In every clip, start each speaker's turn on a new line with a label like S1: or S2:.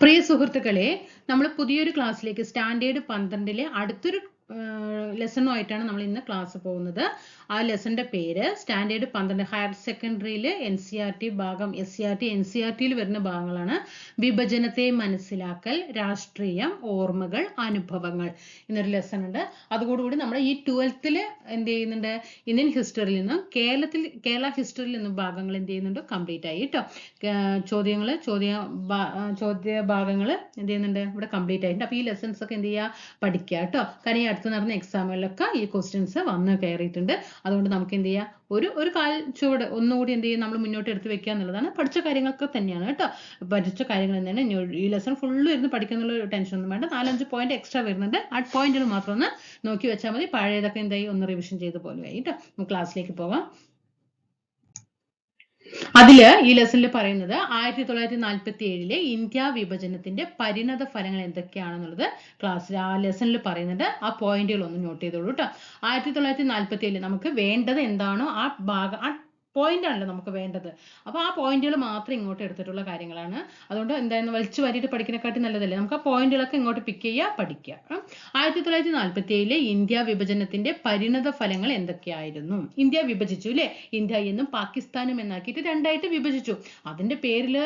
S1: പ്രിയ സുഹൃത്തുക്കളെ നമ്മൾ പുതിയൊരു ക്ലാസ്സിലേക്ക് സ്റ്റാൻഡേർഡ് പന്ത്രണ്ടിലെ അടുത്തൊരു ലെസണുമായിട്ടാണ് നമ്മൾ ഇന്ന് ക്ലാസ് പോകുന്നത്. ആ ലെസന്റെ പേര് സ്റ്റാൻഡേർഡ് പന്ത്രണ്ട് ഹയർ സെക്കൻഡറിയിൽ എൻ സി ആർ ടി ഭാഗം S C R T N C R ടിയിൽ വരുന്ന ഭാഗങ്ങളാണ്. വിഭജനത്തെ മനസ്സിലാക്കൽ രാഷ്ട്രീയം ഓർമ്മകൾ അനുഭവങ്ങൾ എന്നൊരു ലെസൺ ഉണ്ട് അതോടുകൂടി നമ്മൾ ഈ ട്വൽത്തിൽ എന്ത് ചെയ്യുന്നുണ്ട്? ഇന്ത്യൻ ഹിസ്റ്ററിയിൽ നിന്നും കേരളത്തിൽ കേരള ഹിസ്റ്ററിയിൽ നിന്നും ഭാഗങ്ങൾ എന്ത് ചെയ്യുന്നുണ്ട്? കംപ്ലീറ്റ് ആയി കേട്ടോ ചോദ്യങ്ങൾ ചോദ്യ ചോദ്യ ഭാഗങ്ങൾ എന്ത് ചെയ്യുന്നുണ്ട്? ഇവിടെ കംപ്ലീറ്റ് ആയിട്ടുണ്ട്. അപ്പോൾ ഈ ലെസൺസ് ഒക്കെ എന്ത് ചെയ്യുക? പഠിക്കുക കേട്ടോ അടുത്ത് നടന്ന എക്സാമുകളിലൊക്കെ ഈ ക്വസ്റ്റ്യൻസ് വന്ന് കയറിയിട്ടുണ്ട്. അതുകൊണ്ട് നമുക്ക് എന്ത് ചെയ്യാം? ഒരു ഒരു കാൽ ചുവട് ഒന്നുകൂടി എന്ത് ചെയ്യും? നമ്മൾ മുന്നോട്ട് എടുത്ത് വെക്കുക എന്നുള്ളതാണ് പഠിച്ച കാര്യങ്ങളൊക്കെ തന്നെയാണ് കേട്ടോ. പഠിച്ച കാര്യങ്ങൾ തന്നെയാണ്. ഈ ലെസൺ ഫുള്ള് ഇരുന്ന് പഠിക്കുന്നുള്ള ടെൻഷൻ ഒന്നും വേണ്ട. നാലഞ്ച് പോയിന്റ് എക്സ്ട്രാ വരുന്നുണ്ട്. ആ പോയിന്റുകൾ മാത്രം ഒന്ന് നോക്കി വെച്ചാൽ മതി. പഴയതൊക്കെ എന്തായി? ഒന്ന് റിവിഷൻ ചെയ്ത പോലെ ആയി നമുക്ക് ക്ലാസ്സിലേക്ക് പോകാം അതിൽ ഈ ലെസണിൽ പറയുന്നത് ആയിരത്തി തൊള്ളായിരത്തി നാൽപ്പത്തി ഏഴിലെ ഇന്ത്യ വിഭജനത്തിന്റെ പരിണത ഫലങ്ങൾ എന്തൊക്കെയാണെന്നുള്ളത് ക്ലാസ്സിൽ ആ ലെസണിൽ പറയുന്നുണ്ട്. ആ പോയിന്റുകൾ ഒന്ന് നോട്ട് ചെയ്തോളൂ കേട്ടോ ആയിരത്തി തൊള്ളായിരത്തി നാൽപ്പത്തി ഏഴിൽ നമുക്ക് വേണ്ടത് എന്താണോ ആ ഭാഗം ആ പോയിന്റ് ആണല്ലോ നമുക്ക് വേണ്ടത്. അപ്പൊ ആ പോയിന്റുകൾ മാത്രം ഇങ്ങോട്ട് എടുത്തിട്ടുള്ള കാര്യങ്ങളാണ്. അതുകൊണ്ട് എന്തായിരുന്നു? വലിച്ചു വാരിയിട്ട് പഠിക്കുന്നതിനെക്കാട്ടി നല്ലതല്ലേ? നമുക്ക് ആ പോയിന്റുകളൊക്കെ ഇങ്ങോട്ട് പിക്ക് ചെയ്യുക പഠിക്കുക. ആയിരത്തി തൊള്ളായിരത്തി നാൽപ്പത്തി ഏഴിലെ ഇന്ത്യ വിഭജനത്തിന്റെ പരിണത ഫലങ്ങൾ എന്തൊക്കെയായിരുന്നു? ഇന്ത്യ വിഭജിച്ചു അല്ലേ ഇന്ത്യ എന്നും പാകിസ്ഥാനും എന്നാക്കിയിട്ട് രണ്ടായിട്ട് വിഭജിച്ചു. അതിന്റെ പേരിൽ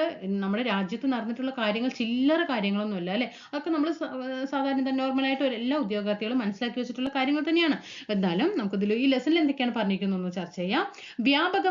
S1: നമ്മുടെ രാജ്യത്ത് നടന്നിട്ടുള്ള കാര്യങ്ങൾ ചില്ലറ കാര്യങ്ങളൊന്നുമല്ല അല്ലെ അതൊക്കെ നമ്മൾ സാധാരണ തന്നെ നോർമലായിട്ട് എല്ലാ ഉദ്യോഗാർത്ഥികളും മനസ്സിലാക്കി വെച്ചിട്ടുള്ള കാര്യങ്ങൾ തന്നെയാണ്. എന്നാലും നമുക്കിതിൽ ഈ ലെസണിൽ എന്തൊക്കെയാണ് പറഞ്ഞിരിക്കുന്നത് ചർച്ച ചെയ്യാം.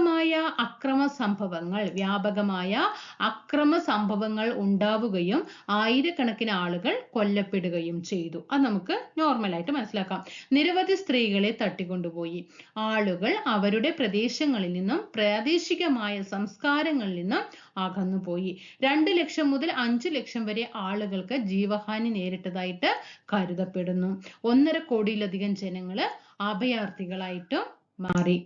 S1: വ്യാപകമായ അക്രമ സംഭവങ്ങൾ വ്യാപകമായ അക്രമ സംഭവങ്ങൾ ഉണ്ടാവുകയും ആയിരക്കണക്കിന് ആളുകൾ കൊല്ലപ്പെടുകയും ചെയ്തു. അത് നമുക്ക് നോർമലായിട്ട് മനസ്സിലാക്കാം. നിരവധി സ്ത്രീകളെ തട്ടിക്കൊണ്ടുപോയി. ആളുകൾ അവരുടെ പ്രദേശങ്ങളിൽ നിന്നും പ്രാദേശികമായ സംസ്കാരങ്ങളിൽ നിന്നും അകന്നുപോയി. രണ്ട് ലക്ഷം മുതൽ അഞ്ച് ലക്ഷം വരെ ആളുകൾക്ക് ജീവഹാനി നേരിട്ടതായിട്ട് കരുതപ്പെടുന്നു. ഒന്നര കോടിയിലധികം ജനങ്ങൾ അഭയാർത്ഥികളായിട്ടും മാറി.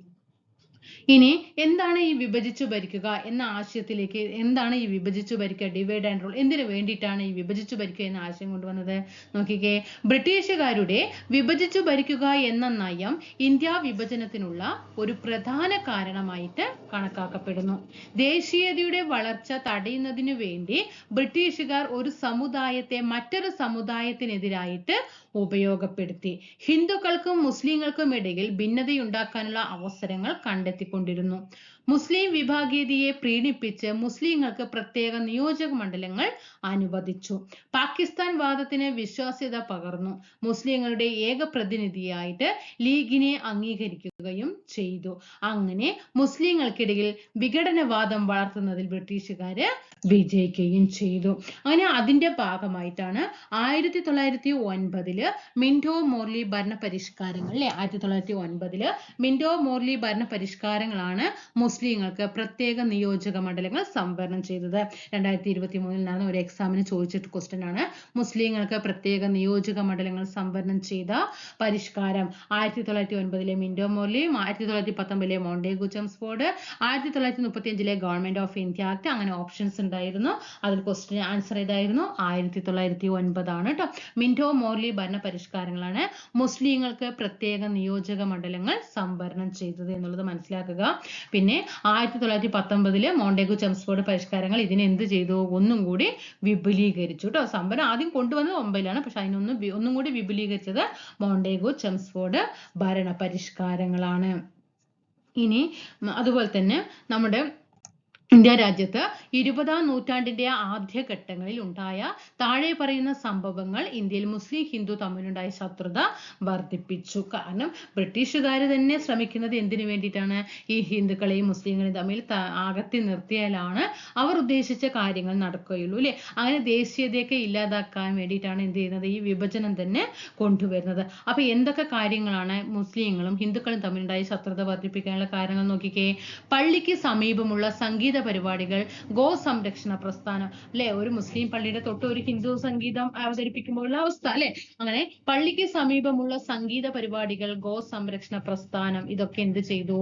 S1: ഇനി എന്താണ് ഈ വിഭജിച്ചു ഭരിക്കുക എന്ന ആശയത്തിലേക്ക് എന്താണ് ഈ വിഭജിച്ചു ഭരിക്കുക ഡിവൈഡ് ആൻഡ് റൂൾ എന്തിനു വേണ്ടിയിട്ടാണ് ഈ വിഭജിച്ചു ഭരിക്കുക എന്ന ആശയം കൊണ്ടുവന്നത്? നോക്കിക്കേ ബ്രിട്ടീഷുകാരുടെ വിഭജിച്ചു ഭരിക്കുക എന്ന നയം ഇന്ത്യ വിഭജനത്തിനുള്ള ഒരു പ്രധാന കാരണമായിട്ട് കണക്കാക്കപ്പെടുന്നു. ദേശീയതയുടെ വളർച്ച തടയുന്നതിനു വേണ്ടി ബ്രിട്ടീഷുകാർ ഒരു സമുദായത്തെ മറ്റൊരു സമുദായത്തിനെതിരായിട്ട് ഉപയോഗപ്പെടുത്തി. ഹിന്ദുക്കൾക്കും മുസ്ലിങ്ങൾക്കും ഇടയിൽ ഭിന്നതയുണ്ടാക്കാനുള്ള അവസരങ്ങൾ കണ്ടെത്തിക്കൊണ്ടിരുന്നു. മുസ്ലിം വിഭാഗീയതയെ പ്രീണിപ്പിച്ച് മുസ്ലിങ്ങൾക്ക് പ്രത്യേക നിയോജക മണ്ഡലങ്ങൾ അനുവദിച്ചു. പാകിസ്ഥാൻ വാദത്തിന് വിശ്വാസ്യത പകർന്നു. മുസ്ലിങ്ങളുടെ ഏക പ്രതിനിധിയായിട്ട് ലീഗിനെ അംഗീകരിക്കുകയും ചെയ്തു. അങ്ങനെ മുസ്ലിങ്ങൾക്കിടയിൽ വിഘടനവാദം വളർത്തുന്നതിൽ ബ്രിട്ടീഷുകാര് വിജയിക്കുകയും ചെയ്തു. അങ്ങനെ അതിന്റെ ഭാഗമായിട്ടാണ് ആയിരത്തി തൊള്ളായിരത്തി മിന്റോ മോർലി ഭരണ പരിഷ്കാരങ്ങൾ അല്ലെ? ആയിരത്തി തൊള്ളായിരത്തി ഒൻപതിൽ മിൻഡോ മോർലി ഭരണ പരിഷ്കാരങ്ങളാണ് മുസ്ലിങ്ങൾക്ക് പ്രത്യേക നിയോജക മണ്ഡലങ്ങൾ സംവരണം ചെയ്തത്. രണ്ടായിരത്തി ഇരുപത്തി മൂന്നിൽ നടന്ന ഒരു എക്സാമിന് ചോദിച്ചിട്ട് ക്വസ്റ്റ്യൻ ആണ്. മുസ്ലിങ്ങൾക്ക് പ്രത്യേക നിയോജക മണ്ഡലങ്ങൾ സംവരണം ചെയ്ത പരിഷ്കാരം. ആയിരത്തി തൊള്ളായിരത്തി ഒൻപതിലെ മിൻഡോ മോർലിയും ആയിരത്തി തൊള്ളായിരത്തി പത്തൊമ്പതിലെ മോണ്ടേഗു ചെംസ്ഫോർഡ് ആയിരത്തി തൊള്ളായിരത്തി മുപ്പത്തി അഞ്ചിലെ ഗവൺമെന്റ് ഓഫ് ഇന്ത്യ ആക്ട് അങ്ങനെ ഓപ്ഷൻസ് ഉണ്ടായിരുന്നു. അതിൽ ക്വസ്റ്റ്യൻ ആൻസർ ഏതായിരുന്നു? ആയിരത്തി തൊള്ളായിരത്തി ഒൻപതാണ് കേട്ടോ മിൻഡോ മോർലി ഭരണ പരിഷ്കാരങ്ങളാണ് മുസ്ലിങ്ങൾക്ക് പ്രത്യേക നിയോജക മണ്ഡലങ്ങൾ സംവരണം ചെയ്തത് എന്നുള്ളത് മനസ്സിലാക്കുക. പിന്നെ ആയിരത്തി തൊള്ളായിരത്തി പത്തൊമ്പതിൽ മോണ്ടേഗു ചെംസ്ഫോർഡ് പരിഷ്കാരങ്ങൾ ഇതിനെ എന്ത് ചെയ്തു? ഒന്നും കൂടി വിപുലീകരിച്ചു കേട്ടോ സംവരണം ആദ്യം കൊണ്ടുവന്നത് ഒമ്പതിലാണ്. പക്ഷെ അതിനൊന്നും ഒന്നും കൂടി വിപുലീകരിച്ചത് മോണ്ടേഗു ചെംസ്ഫോർഡ് ഭരണ പരിഷ്കാരങ്ങളാണ്. ഇനി അതുപോലെ തന്നെ നമ്മുടെ ഇന്ത്യ രാജ്യത്ത് ഇരുപതാം നൂറ്റാണ്ടിന്റെ ആദ്യഘട്ടങ്ങളിൽ ഉണ്ടായ താഴെ പറയുന്ന സംഭവങ്ങൾ ഇന്ത്യയിൽ മുസ്ലിം ഹിന്ദു തമ്മിലുണ്ടായ ശത്രുത വർദ്ധിപ്പിച്ചു. കാരണം ബ്രിട്ടീഷുകാർ തന്നെ ശ്രമിക്കുന്നത് എന്തിനു വേണ്ടിയിട്ടാണ്? ഈ ഹിന്ദുക്കളെയും മുസ്ലിങ്ങളെയും തമ്മിൽ അകത്തി നിർത്തിയാലാണ് അവർ ഉദ്ദേശിച്ച കാര്യങ്ങൾ നടക്കുകയുള്ളൂ അല്ലെ? അങ്ങനെ ദേശീയതയൊക്കെ ഇല്ലാതാക്കാൻ വേണ്ടിയിട്ടാണ് എന്ത് ചെയ്യുന്നത്? ഈ വിഭജനം തന്നെ കൊണ്ടുവരുന്നത്. അപ്പൊ എന്തൊക്കെ കാര്യങ്ങളാണ് മുസ്ലിങ്ങളും ഹിന്ദുക്കളും തമ്മിലുണ്ടായ ശത്രുത വർദ്ധിപ്പിക്കാനുള്ള കാരണങ്ങൾ നോക്കിക്കേ. പള്ളിക്ക് സമീപമുള്ള സംഗീത പരിപാടികൾ ഗോ സംരക്ഷണ പ്രസ്ഥാനം അല്ലെ? ഒരു മുസ്ലിം പള്ളിയുടെ തൊട്ട് ഒരു ഹിന്ദു സംഗീതം അവതരിപ്പിക്കുമ്പോഴുള്ള അവസ്ഥ അല്ലെ? അങ്ങനെ പള്ളിക്ക് സമീപമുള്ള സംഗീത പരിപാടികൾ ഗോ സംരക്ഷണ പ്രസ്ഥാനം ഇതൊക്കെ എന്ത് ചെയ്തു?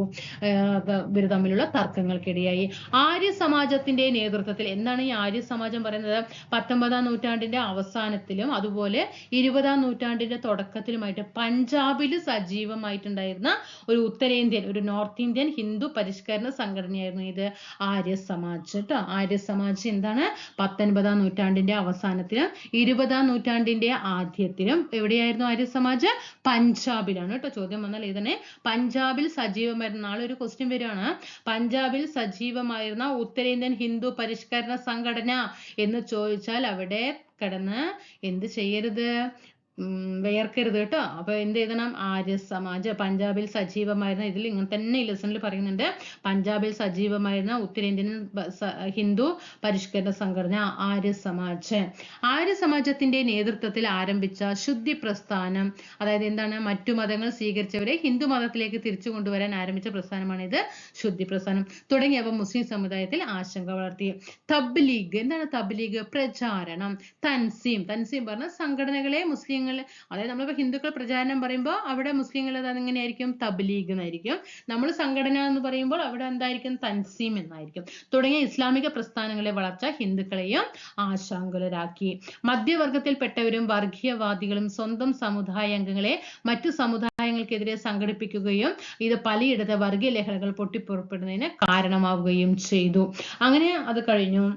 S1: ഇവർ തമ്മിലുള്ള തർക്കങ്ങൾക്കിടയായി. ആര്യ സമാജത്തിന്റെ നേതൃത്വത്തിൽ എന്താണ് ഈ ആര്യ സമാജം പറയുന്നത്? പത്തൊമ്പതാം നൂറ്റാണ്ടിന്റെ അവസാനത്തിലും അതുപോലെ ഇരുപതാം നൂറ്റാണ്ടിന്റെ തുടക്കത്തിലുമായിട്ട് പഞ്ചാബിൽ സജീവമായിട്ടുണ്ടായിരുന്ന ഒരു ഉത്തരേന്ത്യൻ ഒരു നോർത്ത് ഇന്ത്യൻ ഹിന്ദു പരിഷ്കരണ സംഘടനയായിരുന്നു ഇത് ആര്യ. ആര്യ സമാജ് കേട്ടോ ആര്യ സമാജ് എന്താണ്? പത്തൊൻപതാം നൂറ്റാണ്ടിന്റെ അവസാനത്തിലും ഇരുപതാം നൂറ്റാണ്ടിന്റെ ആദ്യത്തിലും എവിടെയായിരുന്നു ആര്യ സമാജ് പഞ്ചാബിലാണ് കേട്ടോ ചോദ്യം വന്നാൽ ഇതന്നെ. പഞ്ചാബിൽ സജീവമായിരുന്ന നാളെ ഒരു ക്വസ്റ്റ്യൻ വരികയാണ്. പഞ്ചാബിൽ സജീവമായിരുന്ന ഉത്തരേന്ത്യൻ ഹിന്ദു പരിഷ്കരണ സംഘടന എന്ന് ചോദിച്ചാൽ അവിടെ കിടന്ന് എന്ത് ചെയ്യരുത്? വിയർക്കരുത് കേട്ടോ. അപ്പൊ എന്ത് എഴുതണം? ആര്യ സമാജ് പഞ്ചാബിൽ സജീവമായിരുന്ന ഇതിൽ ഇങ്ങനെ തന്നെ ഈ ലെസണിൽ പറയുന്നുണ്ട്. പഞ്ചാബിൽ സജീവമായിരുന്ന ഉത്തരേന്ത്യൻ ഹിന്ദു പരിഷ്കരണ സംഘടന ആര്യ സമാജ്. ആര്യ സമാജത്തിന്റെ നേതൃത്വത്തിൽ ആരംഭിച്ച ശുദ്ധി പ്രസ്ഥാനം അതായത് എന്താണ്? മറ്റു മതങ്ങൾ സ്വീകരിച്ചവരെ ഹിന്ദു മതത്തിലേക്ക് തിരിച്ചു കൊണ്ടുവരാൻ ആരംഭിച്ച പ്രസ്ഥാനമാണ് ഇത് ശുദ്ധി പ്രസ്ഥാനം. തുടങ്ങിയവ മുസ്ലിം സമുദായത്തിൽ ആശങ്ക വളർത്തി. തബ്ലീഗ് എന്താണ് തബ്ലീഗ്? പ്രചാരണം തൻസീം. തൻസീം പറഞ്ഞ സംഘടനകളെ മുസ്ലിങ്ങൾ അതായത് നമ്മളിപ്പോ ഹിന്ദുക്കൾ പ്രചാരണം പറയുമ്പോൾ അവിടെ മുസ്ലിങ്ങൾ അത് എങ്ങനെയായിരിക്കും തബ്ലീഗ് എന്നായിരിക്കും. നമ്മൾ സംഘടന എന്ന് പറയുമ്പോൾ അവിടെ എന്തായിരിക്കും? തൻസീം എന്നായിരിക്കും. തുടങ്ങിയ ഇസ്ലാമിക പ്രസ്ഥാനങ്ങളെ വളർച്ച ഹിന്ദുക്കളെയും ആശാങ്കുലരാക്കി. മധ്യവർഗത്തിൽപ്പെട്ടവരും വർഗീയവാദികളും സ്വന്തം സമുദായ അംഗങ്ങളെ മറ്റു സമുദായങ്ങൾക്കെതിരെ സംഘടിപ്പിക്കുകയും ഇത് പലയിടത്ത് വർഗീയ ലഹളകൾ പൊട്ടിപ്പുറപ്പെടുന്നതിന് കാരണമാവുകയും ചെയ്തു. അങ്ങനെ അത് കഴിഞ്ഞു.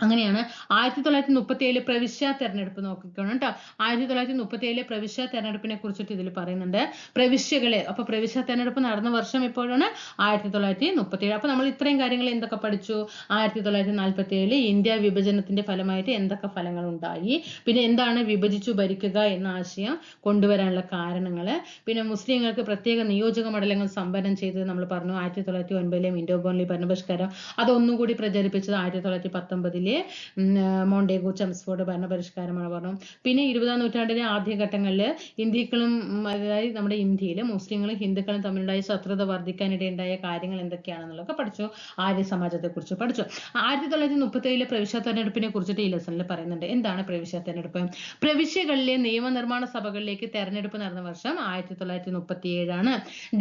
S1: അങ്ങനെയാണ്. ആയിരത്തി തൊള്ളായിരത്തി മുപ്പത്തി ഏഴിലെ പ്രവിശ്യ തെരഞ്ഞെടുപ്പ് നോക്കിക്കണം കേട്ടോ. ആയിരത്തി തൊള്ളായിരത്തി മുപ്പത്തി ഏഴിലെ പ്രവിശ്യ തെരഞ്ഞെടുപ്പിനെ കുറിച്ചിട്ട് ഇതിൽ പറയുന്നുണ്ട്. പ്രവിശ്യകളെ അപ്പൊ പ്രവിശ്യ തെരഞ്ഞെടുപ്പ് നടന്ന വർഷം എപ്പോഴാണ്? ആയിരത്തി തൊള്ളായിരത്തി മുപ്പത്തി ഏഴ് അപ്പൊ നമ്മൾ ഇത്രയും കാര്യങ്ങൾ എന്തൊക്കെ പഠിച്ചു? ആയിരത്തി തൊള്ളായിരത്തി നാൽപ്പത്തി ഏഴിൽ ഇന്ത്യ വിഭജനത്തിന്റെ ഫലമായിട്ട് എന്തൊക്കെ ഫലങ്ങൾ ഉണ്ടായി പിന്നെ എന്താണ് വിഭജിച്ചു ഭരിക്കുക എന്ന ആശയം കൊണ്ടുവരാനുള്ള കാരണങ്ങൾ പിന്നെ മുസ്ലിങ്ങൾക്ക് പ്രത്യേക നിയോജക മണ്ഡലങ്ങൾ സംവരണം ചെയ്തത് നമ്മൾ പറഞ്ഞു. ആയിരത്തി തൊള്ളായിരത്തി ഒൻപതിലെ മിൻഡോ ബോൺലി ഭരണപരിഷ്കാരം. അതൊന്നും കൂടി പ്രചരിപ്പിച്ചത് ആയിരത്തി തൊള്ളായിരത്തി പത്തൊമ്പതിലെ മോണ്ടേഗോ ചംസ്ഫോർഡ് ഭരണപരിഷ്കാരമാണ് പറഞ്ഞു പിന്നെ ഇരുപതാം നൂറ്റാണ്ടിലെ ആദ്യഘട്ടങ്ങളിൽ ഇന്ത്യക്കളും അതായത് നമ്മുടെ ഇന്ത്യയിൽ മുസ്ലിങ്ങളും ഹിന്ദുക്കളും തമ്മിലുണ്ടായ ശത്രുത വർദ്ധിക്കാനിടയുണ്ടായ കാര്യങ്ങൾ എന്തൊക്കെയാണെന്നുള്ളതൊക്കെ പഠിച്ചു. ആര്യ സമാജത്തെ കുറിച്ച് പഠിച്ചു. ആയിരത്തി തൊള്ളായിരത്തി മുപ്പത്തി ഏഴിലെ പ്രവിശ്യ തെരഞ്ഞെടുപ്പിനെ കുറിച്ചിട്ട് ഈ ലെസണിൽ പറയുന്നുണ്ട്. എന്താണ് പ്രവിശ്യ തെരഞ്ഞെടുപ്പ്? പ്രവിശ്യകളിലെ നിയമനിർമ്മാണ സഭകളിലേക്ക് തെരഞ്ഞെടുപ്പ് നടന്ന വർഷം ആയിരത്തി തൊള്ളായിരത്തി മുപ്പത്തി ഏഴാണ്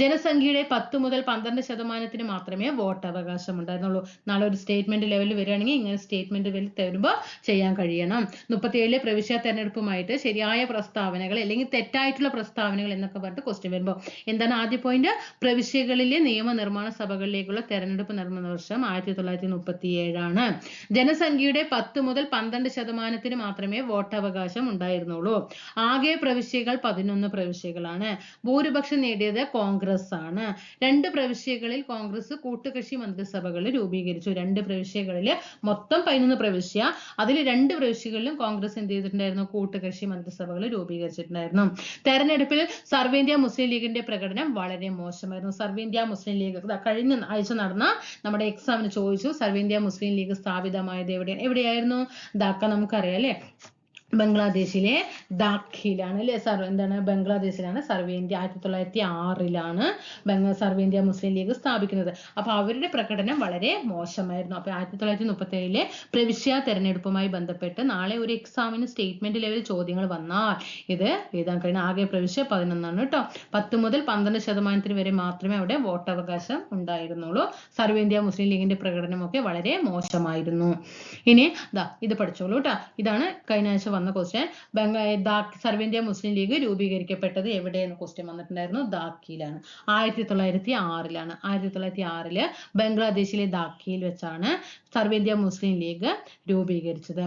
S1: ജനസംഖ്യയുടെ പത്ത് മുതൽ പന്ത്രണ്ട് ശതമാനത്തിന് മാത്രമേ വോട്ടവകാശം ഉണ്ടായിരുന്നുള്ളൂ നാളെ ഒരു സ്റ്റേറ്റ്മെന്റ് ലെവലിൽ വരികയാണെങ്കിൽ ഇങ്ങനെ സ്റ്റേറ്റ്മെന്റ് വരുമ്പോൾ ചെയ്യാൻ കഴിയണം. മുപ്പത്തിയേഴിലെ പ്രവിശ്യ തെരഞ്ഞെടുപ്പുമായിട്ട് ശരിയായ പ്രസ്താവനകൾ അല്ലെങ്കിൽ തെറ്റായിട്ടുള്ള പ്രസ്താവനകൾ എന്നൊക്കെ പറഞ്ഞിട്ട് ക്വസ്റ്റ്യൻ വരുമ്പോൾ എന്താണ് ആദ്യ പോയിന്റ് പ്രവിശ്യകളിലെ നിയമനിർമ്മാണ സഭകളിലേക്കുള്ള തെരഞ്ഞെടുപ്പ് നിർമ്മാണ വർഷം ആയിരത്തി തൊള്ളായിരത്തി മുപ്പത്തി ഏഴാണ് ജനസംഖ്യയുടെ പത്ത് മുതൽ പന്ത്രണ്ട് ശതമാനത്തിന് മാത്രമേ വോട്ടവകാശം ഉണ്ടായിരുന്നുള്ളൂ. ആകെ പ്രവിശ്യകൾ പതിനൊന്ന് പ്രവിശ്യകളാണ്. ഭൂരിപക്ഷം നേടിയത് കോൺഗ്രസ് ആണ് രണ്ട് പ്രവിശ്യകളിൽ കോൺഗ്രസ് കൂട്ടുകക്ഷി മന്ത്രിസഭകൾ രൂപീകരിച്ചു. രണ്ട് പ്രവിശ്യകളിൽ മൊത്തം പതിനൊന്ന് പ്രവിശ്യ. അതിൽ രണ്ട് പ്രവിശ്യകളിലും കോൺഗ്രസ് എന്ത് ചെയ്തിട്ടുണ്ടായിരുന്നു? കൂട്ടുകക്ഷി മന്ത്രിസഭകൾ രൂപീകരിച്ചിട്ടുണ്ടായിരുന്നു. തെരഞ്ഞെടുപ്പിൽ സർവേന്ത്യ മുസ്ലിം ലീഗിന്റെ പ്രകടനം വളരെ മോശമായിരുന്നു. സർവേന്ത്യ മുസ്ലിം ലീഗ് കഴിഞ്ഞ ആഴ്ച നടന്ന നമ്മുടെ എക്സാമിന് ചോദിച്ചു സർവേന്ത്യ മുസ്ലിം ലീഗ് സ്ഥാപിതമായത് എവിടെയാണ് എവിടെയായിരുന്നു? ധാക്ക നമുക്കറിയാം അല്ലേ? ബംഗ്ലാദേശിലെ ദാഖിലാണ് അല്ലെ? സർ എന്താണ്? ബംഗ്ലാദേശിലാണ് സർവേ ഇന്ത്യ ആയിരത്തി തൊള്ളായിരത്തി ആറിലാണ് സർവേ ഇന്ത്യ മുസ്ലിം ലീഗ് സ്ഥാപിക്കുന്നത്. അപ്പൊ അവരുടെ പ്രകടനം വളരെ മോശമായിരുന്നു. അപ്പൊ ആയിരത്തി തൊള്ളായിരത്തി മുപ്പത്തി ഏഴിലെ പ്രവിശ്യ തെരഞ്ഞെടുപ്പുമായി ബന്ധപ്പെട്ട് നാളെ ഒരു എക്സാമിന് സ്റ്റേറ്റ്മെന്റ് ലെവൽ ചോദ്യങ്ങൾ വന്നാൽ ഇത് എഴുതാൻ കഴിയുന്ന ആകെ പ്രവിശ്യ പതിനൊന്നാണ് കേട്ടോ. പത്ത് മുതൽ പന്ത്രണ്ട് ശതമാനത്തിന് വരെ മാത്രമേ അവിടെ വോട്ടവകാശം ഉണ്ടായിരുന്നുള്ളൂ. സർവേന്ത്യ മുസ്ലിം ലീഗിന്റെ പ്രകടനമൊക്കെ വളരെ മോശമായിരുന്നു. ഇനി ഇത് പഠിച്ചോളൂ കേട്ടോ. ഇതാണ് കഴിഞ്ഞ ആഴ്ച വന്ന ക്വസ്റ്റ്യൻ ബംഗാ സർവ് ഇന്ത്യ മുസ്ലിം ലീഗ് രൂപീകരിക്കപ്പെട്ടത് എവിടെ എന്ന ക്വസ്റ്റ്യൻ വന്നിട്ടുണ്ടായിരുന്നു? ധാക്കയിലാണ് ആയിരത്തി തൊള്ളായിരത്തി ആറിലാണ്. ആയിരത്തി തൊള്ളായിരത്തി ആറിൽ ബംഗ്ലാദേശിലെ ധാക്കയിൽ വെച്ചാണ് സർവേന്ത്യ മുസ്ലിം ലീഗ് രൂപീകരിച്ചത്.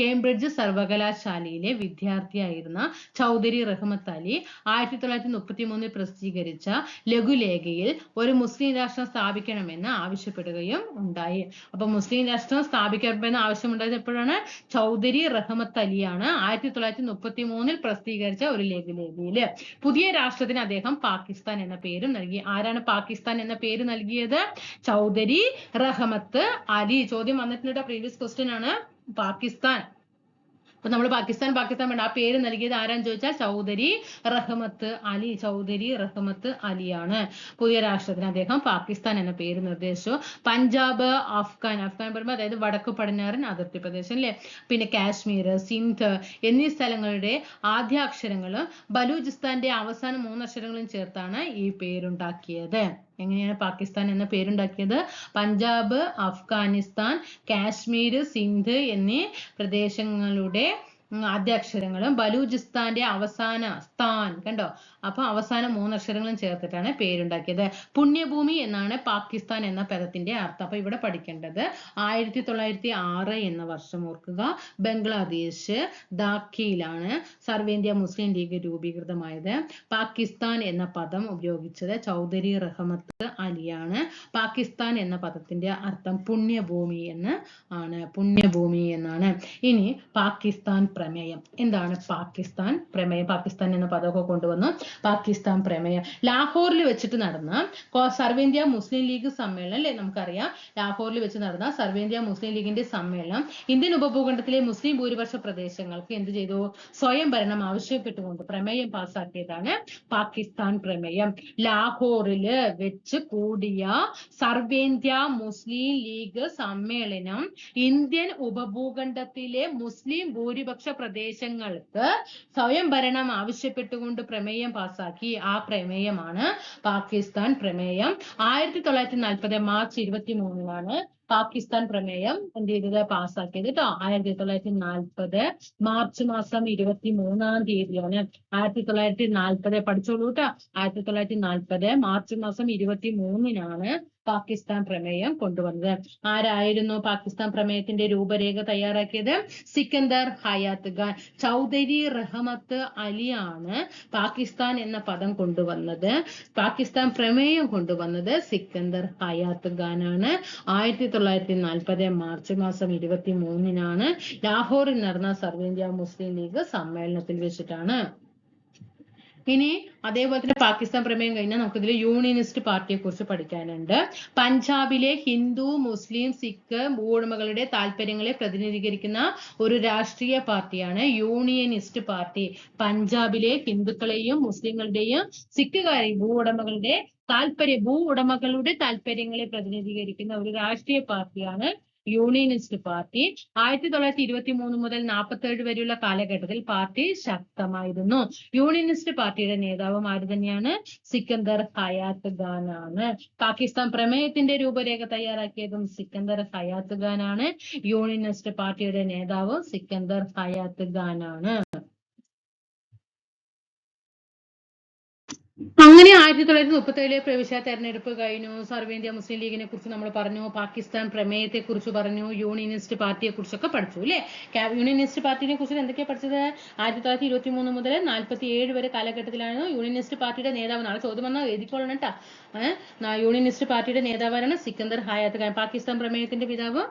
S1: കേംബ്രിഡ്ജ് സർവകലാശാലയിലെ വിദ്യാർത്ഥിയായിരുന്ന ചൗധരി റഹ്മത്ത് അലി ആയിരത്തി തൊള്ളായിരത്തി മുപ്പത്തി മൂന്നിൽ പ്രസിദ്ധീകരിച്ച ലഘുലേഖയിൽ ഒരു മുസ്ലിം രാഷ്ട്രം സ്ഥാപിക്കണമെന്ന് ആവശ്യപ്പെടുകയും ഉണ്ടായി. അപ്പൊ മുസ്ലിം രാഷ്ട്രം സ്ഥാപിക്കണമെന്ന് ആവശ്യമുണ്ടായത് എപ്പോഴാണ്? ചൗധരി റഹ്മത്ത് അലിയാണ് ആയിരത്തി തൊള്ളായിരത്തി മുപ്പത്തി മൂന്നിൽ പ്രസിദ്ധീകരിച്ച ഒരു ലഘുലേഖയിൽ പുതിയ രാഷ്ട്രത്തിന് അദ്ദേഹം പാകിസ്ഥാൻ എന്ന പേരും നൽകി. ആരാണ് പാകിസ്ഥാൻ എന്ന പേര് നൽകിയത്? ചൗധരി റഹ്മത്ത് അലി ചോദ്യം വന്നിട്ടുണ്ട്? പ്രീവിയസ് ക്വസ്റ്റ്യൻ ആണ്. പാകിസ്ഥാൻ. അപ്പൊ നമ്മൾ പാകിസ്ഥാൻ പാകിസ്ഥാൻ വേണ്ട. ആ പേര് നൽകിയത് ആരാന്ന് ചോദിച്ചാൽ ചൗധരി റഹ്മത്ത് അലി. ചൗധരി റഹ്മത്ത് അലിയാണ്. പുതിയ രാഷ്ട്രത്തിന് അദ്ദേഹം പാകിസ്ഥാൻ എന്ന പേര് നിർദ്ദേശിച്ചു. പഞ്ചാബ് അഫ്ഗാൻ അഫ്ഗാൻ പറയുമ്പോൾ അതായത് വടക്ക് പടിഞ്ഞാറൻ അതിർത്തി പ്രദേശം അല്ലേ? പിന്നെ കാശ്മീർ സിന്ധ് എന്നീ സ്ഥലങ്ങളുടെ ആദ്യ അക്ഷരങ്ങൾ ബലൂചിസ്ഥാന്റെ അവസാന മൂന്ന് അക്ഷരങ്ങളും ചേർത്താണ് ഈ പേരുണ്ടാക്കിയത്. എങ്ങനെയാണ് പാകിസ്ഥാൻ എന്ന പേരുണ്ടാക്കിയത്? പഞ്ചാബ് അഫ്ഗാനിസ്ഥാൻ കാശ്മീർ സിന്ധ് എന്നീ പ്രദേശങ്ങളുടെ ആദ്യാക്ഷരങ്ങളും ബലൂചിസ്ഥാന്റെ അവസാന സ്ഥാൻ കണ്ടോ? അപ്പൊ അവസാന മൂന്ന് അക്ഷരങ്ങളും ചേർത്തിട്ടാണ് പേരുണ്ടാക്കിയത്. പുണ്യഭൂമി എന്നാണ് പാകിസ്ഥാൻ എന്ന പദത്തിന്റെ അർത്ഥം. അപ്പൊ ഇവിടെ പഠിക്കേണ്ടത് ആയിരത്തി തൊള്ളായിരത്തി ആറ് എന്ന വർഷം ഓർക്കുക. ബംഗ്ലാദേശ് ധാക്കയിലാണ് സർവേന്ത്യ മുസ്ലിം ലീഗ് രൂപീകൃതമായത്. പാകിസ്ഥാൻ എന്ന പദം ഉപയോഗിച്ചത് ചൗധരി റഹ്മത്ത് അലിയാണ്. പാകിസ്ഥാൻ എന്ന പദത്തിന്റെ അർത്ഥം പുണ്യഭൂമി എന്ന് ആണ്. പുണ്യഭൂമി എന്നാണ്. ഇനി പാകിസ്ഥാൻ പ്രമേയം. എന്താണ് പാകിസ്ഥാൻ പ്രമേയം? പാകിസ്ഥാൻ എന്ന പദമൊക്കെ കൊണ്ടുവന്നു പാകിസ്ഥാൻ പ്രമേയം. ലാഹോറിൽ വെച്ചിട്ട് നടന്ന സർവേന്ത്യ മുസ്ലിം ലീഗ് സമ്മേളനം അല്ലെ? നമുക്കറിയാം. ലാഹോറിൽ വെച്ച് നടന്ന സർവേന്ത്യ മുസ്ലിം ലീഗിന്റെ സമ്മേളനം ഇന്ത്യൻ ഉപഭൂഖണ്ഡത്തിലെ മുസ്ലിം ഭൂരിപക്ഷ പ്രദേശങ്ങൾക്ക് എന്ത് ചെയ്തു? സ്വയം ഭരണം ആവശ്യപ്പെട്ടുകൊണ്ട് പ്രമേയം പാസാക്കിയതാണ് പാകിസ്ഥാൻ പ്രമേയം. ലാഹോറിൽ വെച്ച് കൂടിയ സർവേന്ത്യ മുസ്ലിം ലീഗ് സമ്മേളനം ഇന്ത്യൻ ഉപഭൂഖണ്ഡത്തിലെ മുസ്ലിം ഭൂരിപക്ഷ പ്രദേശങ്ങൾക്ക് സ്വയം ഭരണം ആവശ്യപ്പെട്ടുകൊണ്ട് പ്രമേയം പാസാക്കി. ആ പ്രമേയമാണ് പാകിസ്ഥാൻ പ്രമേയം. ആയിരത്തി തൊള്ളായിരത്തി നാൽപ്പത് മാർച്ച് ഇരുപത്തി മൂന്നിനാണ് പാകിസ്ഥാൻ പ്രമേയം എന്ത് ചെയ്തത് പാസ്സാക്കിയത് കേട്ടോ ആയിരത്തി തൊള്ളായിരത്തി നാൽപ്പത് മാർച്ച് മാസം ഇരുപത്തി മൂന്നാം തീയതിയാണ്. ആയിരത്തി തൊള്ളായിരത്തി നാൽപ്പത് പഠിച്ചോളൂ കേട്ടോ ആയിരത്തി തൊള്ളായിരത്തി നാൽപ്പത് മാർച്ച് മാസം ഇരുപത്തി മൂന്നിനാണ് പാകിസ്ഥാൻ പ്രമേയം കൊണ്ടുവന്നത്. ആരായിരുന്നു പാകിസ്ഥാൻ പ്രമേയത്തിന്റെ രൂപരേഖ തയ്യാറാക്കിയത്? സിക്കന്ദർ ഹയാത്ത് ഖാൻ. ചൗധരി റഹ്മത്ത് അലിയാണ് പാകിസ്ഥാൻ എന്ന പദം കൊണ്ടുവന്നത്. പാകിസ്ഥാൻ പ്രമേയം കൊണ്ടുവന്നത് സിക്കന്ദർ ഹയാത്ത് ഖാനാണ്. ആയിരത്തി തൊള്ളായിരത്തി നാൽപ്പത് മാർച്ച് മാസം ഇരുപത്തി മൂന്നിനാണ് ലാഹോറിൽ നടന്ന സർവേന്ത്യ മുസ്ലിം ലീഗ് സമ്മേളനത്തിൽ വെച്ചിട്ടാണ്. ഇനി അതേപോലെ തന്നെ പാകിസ്ഥാൻ പ്രമേയം കഴിഞ്ഞാൽ നമുക്കിതിൽ യൂണിയനിസ്റ്റ് പാർട്ടിയെ കുറിച്ച് പഠിക്കാനുണ്ട്. പഞ്ചാബിലെ ഹിന്ദു മുസ്ലിം സിഖ് ഭൂവുടമകളുടെ താല്പര്യങ്ങളെ പ്രതിനിധീകരിക്കുന്ന ഒരു രാഷ്ട്രീയ പാർട്ടിയാണ് യൂണിയനിസ്റ്റ് പാർട്ടി. പഞ്ചാബിലെ ഹിന്ദുക്കളെയും മുസ്ലിങ്ങളുടെയും സിഖുകാരെയും ഭൂവുടമകളുടെ താല്പര്യ ഭൂ ഉടമകളുടെ താല്പര്യങ്ങളെ പ്രതിനിധീകരിക്കുന്ന ഒരു രാഷ്ട്രീയ പാർട്ടിയാണ് യൂണിയനിസ്റ്റ് പാർട്ടി ആയിരത്തി തൊള്ളായിരത്തി ഇരുപത്തി മൂന്ന് മുതൽ നാൽപ്പത്തി ഏഴ് വരെയുള്ള കാലഘട്ടത്തിൽ പാർട്ടി ശക്തമായിരുന്നു. യൂണിയനിസ്റ്റ് പാർട്ടിയുടെ നേതാവും ആര് തന്നെയാണ്? സിക്കന്ദർ ഹയാത്ത് ഖാൻ ആണ്. പാകിസ്ഥാൻ പ്രമേയത്തിന്റെ രൂപരേഖ തയ്യാറാക്കിയതും സിക്കന്ദർ ഹയാത്ത് ഖാൻ ആണ്. യൂണിയനിസ്റ്റ് പാർട്ടിയുടെ നേതാവ് സിക്കന്ദർ ഹയാത്ത് ഖാൻ ആണ്. അങ്ങനെ ആയിരത്തി തൊള്ളായിരത്തി മുപ്പത്തി ഏഴിലെ പ്രവിശ്യ തെരഞ്ഞെടുപ്പ് കഴിഞ്ഞു. സർവേന്ത്യ മുസ്ലിം ലീഗിനെ കുറിച്ച് നമ്മൾ പറഞ്ഞു. പാകിസ്ഥാൻ പ്രമേയത്തെ കുറിച്ച് പറഞ്ഞു. യൂണിയനിസ്റ്റ് പാർട്ടിയെ കുറിച്ചൊക്കെ പഠിച്ചു അല്ലേ? യൂണിയനിസ്റ്റ് പാർട്ടിനെ കുറിച്ച് എന്തൊക്കെയാ പഠിച്ചത്? ആയിരത്തി തൊള്ളായിരത്തി ഇരുപത്തി മൂന്ന് മുതൽ നാൽപ്പത്തി ഏഴ് വരെ കാലഘട്ടത്തിലാണ് യൂണിയനിസ്റ്റ് പാർട്ടിയുടെ നേതാവ്. നാളെ ചോദ്യം വന്നാൽ എഴുതിക്കോളണം കേട്ടാ. യൂണിയനിസ്റ്റ് പാർട്ടിയുടെ നേതാവാണ് സിക്കന്ദർ ഹയാത്ത് ഖാൻ പാകിസ്ഥാൻ പ്രമേയത്തിന്റെ പിതാവ്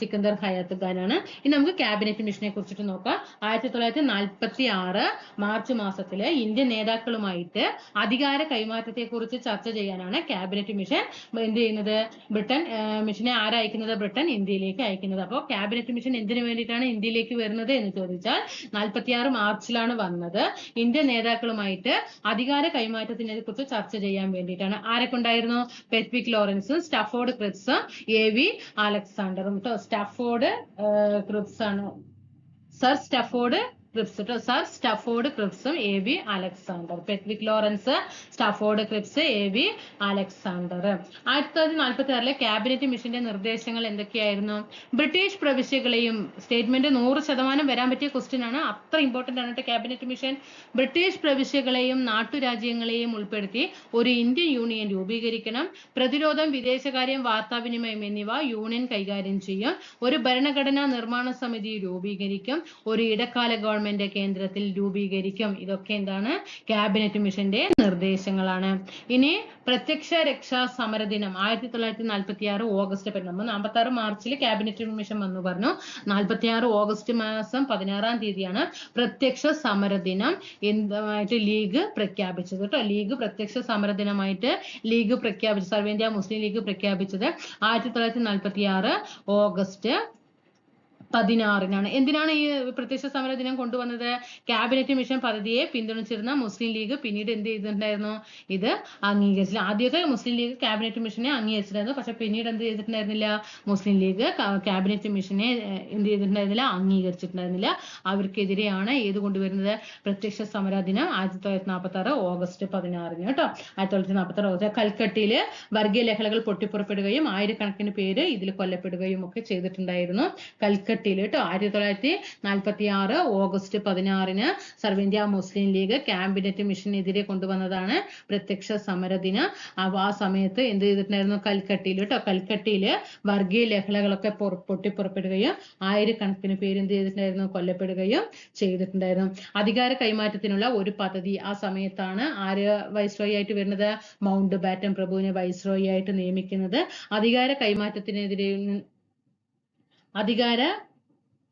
S1: സിക്കന്ദർ ഹയാത്ത് ഖാനാണ് ഇനി നമുക്ക് ക്യാബിനറ്റ് മിഷനെ കുറിച്ചിട്ട് നോക്കാം. ആയിരത്തി തൊള്ളായിരത്തി നാൽപ്പത്തി ആറ് മാർച്ച് മാസത്തിൽ ഇന്ത്യൻ നേതാക്കളുമായിട്ട് അധികാര കൈമാറ്റത്തെക്കുറിച്ച് ചർച്ച ചെയ്യാനാണ് ക്യാബിനറ്റ് മിഷൻ എന്ത് ചെയ്യുന്നത്? ബ്രിട്ടൻ മിഷനെ ആരയക്കുന്നത്? ബ്രിട്ടൻ ഇന്ത്യയിലേക്ക് അയക്കുന്നത്. അപ്പോൾ ക്യാബിനറ്റ് മിഷൻ എന്തിനു വേണ്ടിയിട്ടാണ് ഇന്ത്യയിലേക്ക് വരുന്നത് എന്ന് ചോദിച്ചാൽ നാൽപ്പത്തിയാറ് മാർച്ചിലാണ് വന്നത്. ഇന്ത്യൻ നേതാക്കളുമായിട്ട് അധികാര കൈമാറ്റത്തിനെ കുറിച്ച് ചർച്ച ചെയ്യാൻ വേണ്ടിയിട്ടാണ്. ആരൊക്കെ ഉണ്ടായിരുന്നു പെറ്റ്വിക് ലോറൻസും സ്റ്റാഫോർഡ് ക്രിപ്സും എ വി അലക്സാണ്ടറും. സ്റ്റഫോർഡ് ക്രിപ്സ് ആണ് സർ സ്റ്റഫോർഡ് ക്രിപ്സ് കേട്ടോ sir Stafford ക്രിപ്സും A V Alexander Pethick Lawrence Stafford Cripps A V Alexander ആയിരത്തി തൊള്ളായിരത്തി നാൽപ്പത്തി ആറിലെ ക്യാബിനറ്റ് മിഷന്റെ നിർദ്ദേശങ്ങൾ എന്തൊക്കെയായിരുന്നു? ബ്രിട്ടീഷ് പ്രവിശ്യകളെയും സ്റ്റേറ്റ്മെന്റ് നൂറ് ശതമാനം വരാൻ പറ്റിയ ക്വസ്റ്റ്യൻ ആണ്. അത്ര ഇമ്പോർട്ടന്റ് ആണ് ക്യാബിനറ്റ് മിഷൻ. ബ്രിട്ടീഷ് പ്രവിശ്യകളെയും നാട്ടുരാജ്യങ്ങളെയും ഉൾപ്പെടുത്തി ഒരു ഇന്ത്യൻ യൂണിയൻ രൂപീകരിക്കണം. പ്രതിരോധം വിദേശകാര്യം വാർത്താവിനിമയം എന്നിവ യൂണിയൻ കൈകാര്യം ചെയ്യും. ഒരു ഭരണഘടനാ നിർമ്മാണ സമിതി രൂപീകരിക്കും. ഒരു ഇടക്കാല ഗവൺമെന്റ് കേന്ദ്രത്തിൽ രൂപീകരിക്കും. ഇതൊക്കെ എന്താണ്? ക്യാബിനറ്റ് മിഷന്റെ നിർദ്ദേശങ്ങളാണ്. ഇനി പ്രത്യക്ഷ രക്ഷാ സമരദിനം ആയിരത്തി തൊള്ളായിരത്തി നാൽപ്പത്തി ആറ് ഓഗസ്റ്റ് പതിനൊന്ന് നാൽപ്പത്തി ആറ് മാർച്ചിൽ ക്യാബിനറ്റ് മിഷൻ വന്നു പറഞ്ഞു. നാൽപ്പത്തി ആറ് ഓഗസ്റ്റ് മാസം പതിനാറാം തീയതിയാണ് പ്രത്യക്ഷ സമരദിനം എന്തായിട്ട് ലീഗ് പ്രഖ്യാപിച്ചത് കേട്ടോ. ലീഗ് പ്രത്യക്ഷ സമരദിനമായിട്ട് ലീഗ് പ്രഖ്യാപിച്ചു. സർവേന്ത്യ മുസ്ലിം ലീഗ് പ്രഖ്യാപിച്ചത് ആയിരത്തി തൊള്ളായിരത്തി നാൽപ്പത്തി ആറ് ഓഗസ്റ്റ് പതിനാറിനാണ്. എന്തിനാണ് ഈ പ്രത്യക്ഷ സമര ദിനം കൊണ്ടുവന്നത്? ക്യാബിനറ്റ് മിഷൻ പദ്ധതിയെ പിന്തുണച്ചിരുന്ന മുസ്ലിം ലീഗ് പിന്നീട് എന്ത് ചെയ്തിട്ടുണ്ടായിരുന്നു? ഇത് അംഗീകരിച്ചില്ല. ആദ്യമൊക്കെ മുസ്ലിം ലീഗ് ക്യാബിനറ്റ് മിഷനെ അംഗീകരിച്ചിട്ടുണ്ടായിരുന്നു പക്ഷെ പിന്നീട് എന്ത് ചെയ്തിട്ടുണ്ടായിരുന്നില്ല? മുസ്ലിം ലീഗ് ക്യാബിനറ്റ് മിഷനെ എന്ത് ചെയ്തിട്ടുണ്ടായിരുന്നില്ല? അംഗീകരിച്ചിട്ടുണ്ടായിരുന്നില്ല. അവർക്കെതിരെയാണ് ഏത് കൊണ്ടുവരുന്നത്? പ്രത്യക്ഷ സമര ദിനം ആയിരത്തി തൊള്ളായിരത്തി നാൽപ്പത്തി ആറ് ഓഗസ്റ്റ് പതിനാറിന് കേട്ടോ. ആയിരത്തി തൊള്ളായിരത്തി നാൽപ്പത്തി ആറ് ഓഗസ്റ്റ് കൽക്കട്ടയിൽ വർഗീയ ലഹളകൾ പൊട്ടിപ്പുറപ്പെടുകയും ആയിരക്കണക്കിന് പേര് ഇതിൽ കൊല്ലപ്പെടുകയും ഒക്കെ ചെയ്തിട്ടുണ്ടായിരുന്നു. കൽക്കട്ട കൽക്കട്ടയിൽ കേട്ടോ? ആയിരത്തി തൊള്ളായിരത്തി നാൽപ്പത്തി ആറ് ഓഗസ്റ്റ് പതിനാറിന് സർവ മുസ്ലിം ലീഗ് ക്യാബിനറ്റ് മിഷനെതിരെ കൊണ്ടുവന്നതാണ് പ്രത്യക്ഷ സമരദിന. ആ സമയത്ത് എന്ത് ചെയ്തിട്ടുണ്ടായിരുന്നു? കൽക്കട്ടയിൽ കേട്ടോ കൽക്കട്ടയിൽ വർഗീയ ലഹളകളൊക്കെ പൊറ- പൊട്ടിപ്പുറപ്പെടുകയും ആയിരക്കണക്കിന് പേര് എന്ത് ചെയ്തിട്ടുണ്ടായിരുന്നു? കൊല്ലപ്പെടുകയും ചെയ്തിട്ടുണ്ടായിരുന്നു. അധികാര കൈമാറ്റത്തിനുള്ള ഒരു പദ്ധതി ആ സമയത്താണ് ആര് വൈസ്രോയി ആയിട്ട് വരുന്നത്? മൗണ്ട് ബാറ്റൻ പ്രഭുവിനെ വൈസ്രോയി ആയിട്ട് നിയമിക്കുന്നത്. അധികാര കൈമാറ്റത്തിനെതിരെ അധികാര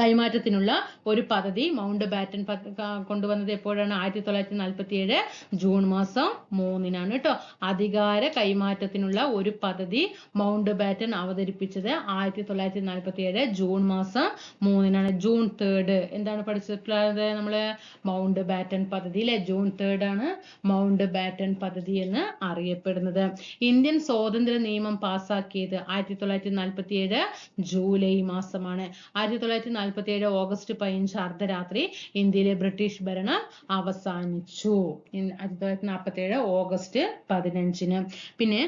S1: കൈമാറ്റത്തിനുള്ള ഒരു പദ്ധതി മൗണ്ട് ബാറ്റൻ കൊണ്ടുവന്നത് എപ്പോഴാണ്? ആയിരത്തി തൊള്ളായിരത്തി നാൽപ്പത്തി ഏഴ് ജൂൺ മാസം മൂന്നിനാണ് കേട്ടോ അധികാര കൈമാറ്റത്തിനുള്ള ഒരു പദ്ധതി മൗണ്ട് ബാറ്റൻ അവതരിപ്പിച്ചത് ആയിരത്തി തൊള്ളായിരത്തി നാൽപ്പത്തി ഏഴ് ജൂൺ മാസം മൂന്നിനാണ്. ജൂൺ തേർഡ് എന്താണ് പഠിച്ചിട്ടുള്ളത് നമ്മൾ? മൗണ്ട് ബാറ്റൻ പദ്ധതി അല്ലെ ജൂൺ തേർഡ് ആണ് മൗണ്ട് ബാറ്റൻ പദ്ധതി എന്ന് അറിയപ്പെടുന്നത്. ഇന്ത്യൻ സ്വാതന്ത്ര്യ നിയമം പാസാക്കിയത് ആയിരത്തി തൊള്ളായിരത്തി നാൽപ്പത്തി ഏഴ് ജൂലൈ മാസമാണ്. ആയിരത്തി തൊള്ളായിരത്തി നാൽപ്പത്തി ഏഴ് ഓഗസ്റ്റ് പതിനഞ്ച് അർദ്ധരാത്രി ഇന്ത്യയിലെ ബ്രിട്ടീഷ് ഭരണം അവസാനിച്ചു. ആയിരത്തി തൊള്ളായിരത്തി നാൽപ്പത്തിയേഴ് ഓഗസ്റ്റ് പതിനഞ്ചിന്. പിന്നെ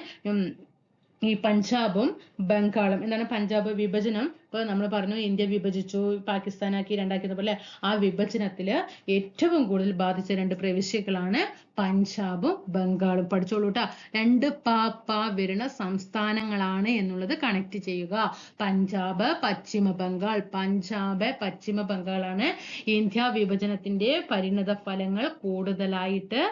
S1: ഈ പഞ്ചാബും ബംഗാളും എന്താണ് പഞ്ചാബ് വിഭജനം? ഇപ്പൊ നമ്മൾ പറഞ്ഞു ഇന്ത്യ വിഭജിച്ചു പാകിസ്ഥാനാക്കി രണ്ടാക്കിയത് പോലെ ആ വിഭജനത്തിൽ ഏറ്റവും കൂടുതൽ ബാധിച്ച രണ്ട് പ്രവിശ്യകളാണ് പഞ്ചാബും ബംഗാളും. പഠിച്ചോളൂ കേട്ടോ രണ്ട് പാ പാ വരുന്ന സംസ്ഥാനങ്ങളാണ് എന്നുള്ളത് കണക്ട് ചെയ്യുക. പഞ്ചാബ് പശ്ചിമ ബംഗാൾ. പഞ്ചാബ് പശ്ചിമ ബംഗാളാണ് ഇന്ത്യ വിഭജനത്തിന്റെ പരിണത ഫലങ്ങൾ കൂടുതലായിട്ട്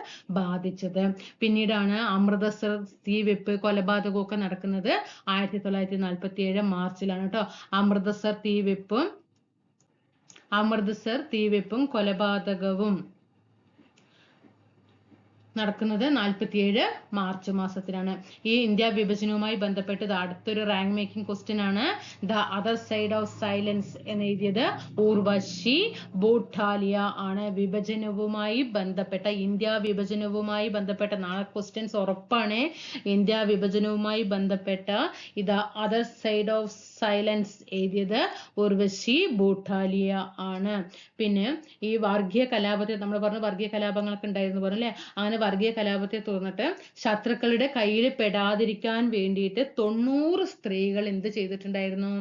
S1: ബാധിച്ചത്. പിന്നീടാണ് അമൃതസർ തീവെപ്പ് കൊലപാതകമൊക്കെ നടക്കുന്നത് ആയിരത്തി തൊള്ളായിരത്തി നാൽപ്പത്തി ഏഴ് മാർച്ചിലാണ് കേട്ടോ അമൃതസർ തീവെപ്പും അമൃതസർ തീവെപ്പും കൊലപാതകവും. നടക്കുന്നത് നാൽപ്പത്തിയേഴ് മാർച്ച് മാസത്തിലാണ്. ഈ ഇന്ത്യ വിഭജനവുമായി ബന്ധപ്പെട്ട് അടുത്തൊരു റാങ്ക് മേക്കിംഗ് ക്വസ്റ്റ്യൻ ആണ്. The other side of silence എന്ന് എഴുതിയത് ഊർവശി ബോട്ടാലിയ ആണ്. വിഭജനവുമായി ബന്ധപ്പെട്ട ഇന്ത്യ വിഭജനവുമായി ബന്ധപ്പെട്ട നാളെ ക്വസ്റ്റ്യൻസ് ഉറപ്പാണ്. ഇന്ത്യ വിഭജനവുമായി ബന്ധപ്പെട്ട ഇത് അതർ സൈഡ് ഓഫ് സൈലൻസ് എഴുതിയത് ഉർവശി ബൂട്ടാലിയ ആണ്. പിന്നെ ഈ വർഗീയ കലാപത്തെ നമ്മൾ പറഞ്ഞു വർഗീയ കലാപങ്ങളൊക്കെ ഉണ്ടായിരുന്നു പറഞ്ഞു അല്ലെ അങ്ങനെ വർഗീയ കലാപത്തെ തുടർന്നിട്ട് ശത്രുക്കളുടെ കയ്യിൽ പെടാതിരിക്കാൻ വേണ്ടിയിട്ട് തൊണ്ണൂറ് സ്ത്രീകൾ എന്ത് ചെയ്തിട്ടുണ്ടായിരുന്നു?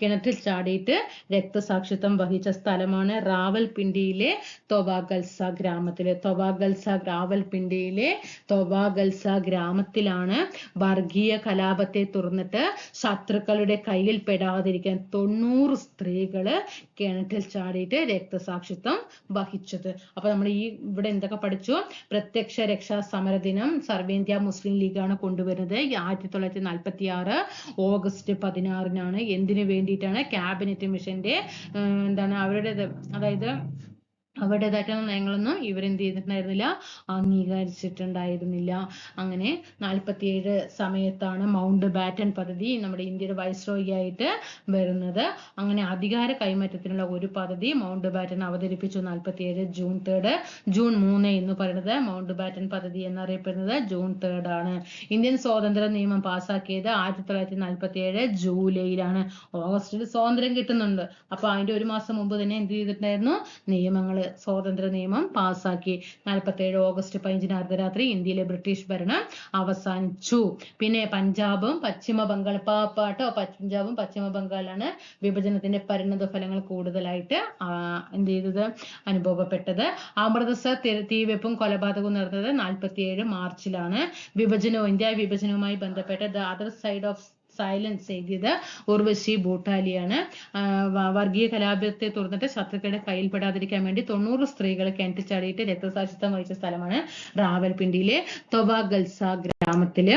S1: കിണറ്റിൽ ചാടിയിട്ട് രക്തസാക്ഷിത്വം വഹിച്ച സ്ഥലമാണ് റാവൽപിണ്ടിയിലെ തൊവാഗൽസ ഗ്രാമത്തിലെ തൊവാഗൽസ റാവൽപിണ്ടിയിലെ തൊവാഗൽസ ഗ്രാമത്തിലാണ് വർഗീയ കലാപത്തെ തുറന്നിട്ട് ശത്രുക്കളുടെ കയ്യിൽ പെടാതിരിക്കാൻ തൊണ്ണൂറ് സ്ത്രീകൾ കിണറ്റിൽ ചാടിയിട്ട് രക്തസാക്ഷിത്വം വഹിച്ചത്. അപ്പൊ നമ്മൾ ഈ ഇവിടെ എന്തൊക്കെ പഠിച്ചു? പ്രത്യക്ഷ രക്ഷാ സമര ദിനം സർവേന്ത്യ മുസ്ലിം ലീഗാണ് കൊണ്ടുവരുന്നത്. ആയിരത്തി തൊള്ളായിരത്തി നാൽപ്പത്തി ആറ് ഓഗസ്റ്റ് പതിനാറിനാണ്. എന്തിനു വേണ്ടിയിട്ടാണ്? ക്യാബിനറ്റ് മിഷന്റെ എന്താണ് അവരുടെ അതായത് അവരുടേതായിട്ടുള്ള നയങ്ങളൊന്നും ഇവരെന്ത് ചെയ്തിട്ടുണ്ടായിരുന്നില്ല അംഗീകരിച്ചിട്ടുണ്ടായിരുന്നില്ല. അങ്ങനെ നാൽപ്പത്തിയേഴ് സമയത്താണ് മൗണ്ട് ബാറ്റൻ പദ്ധതി നമ്മുടെ ഇന്ത്യയുടെ വൈസ്രോയി ആയിട്ട് വരുന്നത്. അങ്ങനെ അധികാര കൈമാറ്റത്തിനുള്ള ഒരു പദ്ധതി മൗണ്ട് ബാറ്റൻ അവതരിപ്പിച്ചു നാൽപ്പത്തിയേഴ് ജൂൺ തേർഡ് ജൂൺ മൂന്ന് എന്ന് പറയുന്നത് മൗണ്ട് ബാറ്റൻ പദ്ധതി എന്നറിയപ്പെടുന്നത് ജൂൺ തേർഡ് ആണ്. ഇന്ത്യൻ സ്വാതന്ത്ര്യ നിയമം പാസാക്കിയത് ആയിരത്തി തൊള്ളായിരത്തി നാൽപ്പത്തിയേഴ് ജൂലൈയിലാണ്. ഓഗസ്റ്റിൽ സ്വാതന്ത്ര്യം കിട്ടുന്നുണ്ട്. അപ്പൊ അതിന്റെ ഒരു മാസം മുമ്പ് തന്നെ എന്ത് ചെയ്തിട്ടുണ്ടായിരുന്നു? നിയമങ്ങൾ സ്വാതന്ത്ര്യ നിയമം പാസ്സാക്കി. നാൽപ്പത്തി ഏഴ് ഓഗസ്റ്റ് പതിനഞ്ചിന് അർദ്ധരാത്രി ഇന്ത്യയിലെ ബ്രിട്ടീഷ് ഭരണം അവസാനിച്ചു. പിന്നെ പഞ്ചാബും പശ്ചിമ ബംഗാൾ പാപ്പാട്ടോ പഞ്ചാബും പശ്ചിമ ബംഗാളാണ് വിഭജനത്തിന്റെ പരിണത ഫലങ്ങൾ കൂടുതലായിട്ട് എന്ത് ചെയ്തത്? അനുഭവപ്പെട്ടത്. അമൃതസർ തീവെപ്പും കൊലപാതകവും നടന്നത് നാൽപ്പത്തിയേഴ് മാർച്ചിലാണ്. വിഭജനവും ഇന്ത്യ വിഭജനവുമായി ബന്ധപ്പെട്ട് the other side of silence എഴുതിയത് ഉർവശി ബൂട്ടാലിയാണ് വർഗീയ കലാപത്തെ തുറന്നിട്ട് ശത്രുക്കളുടെ കയ്യിൽപ്പെടാതിരിക്കാൻ വേണ്ടി തൊണ്ണൂറ് സ്ത്രീകൾ കിണറ്റിച്ചാടിയിട്ട് രക്തസാക്ഷിത്വം വഹിച്ച സ്ഥലമാണ് റാവൽപിണ്ടിയിലെ തൊവാഗൽസ ഗ്രാമത്തിൽ.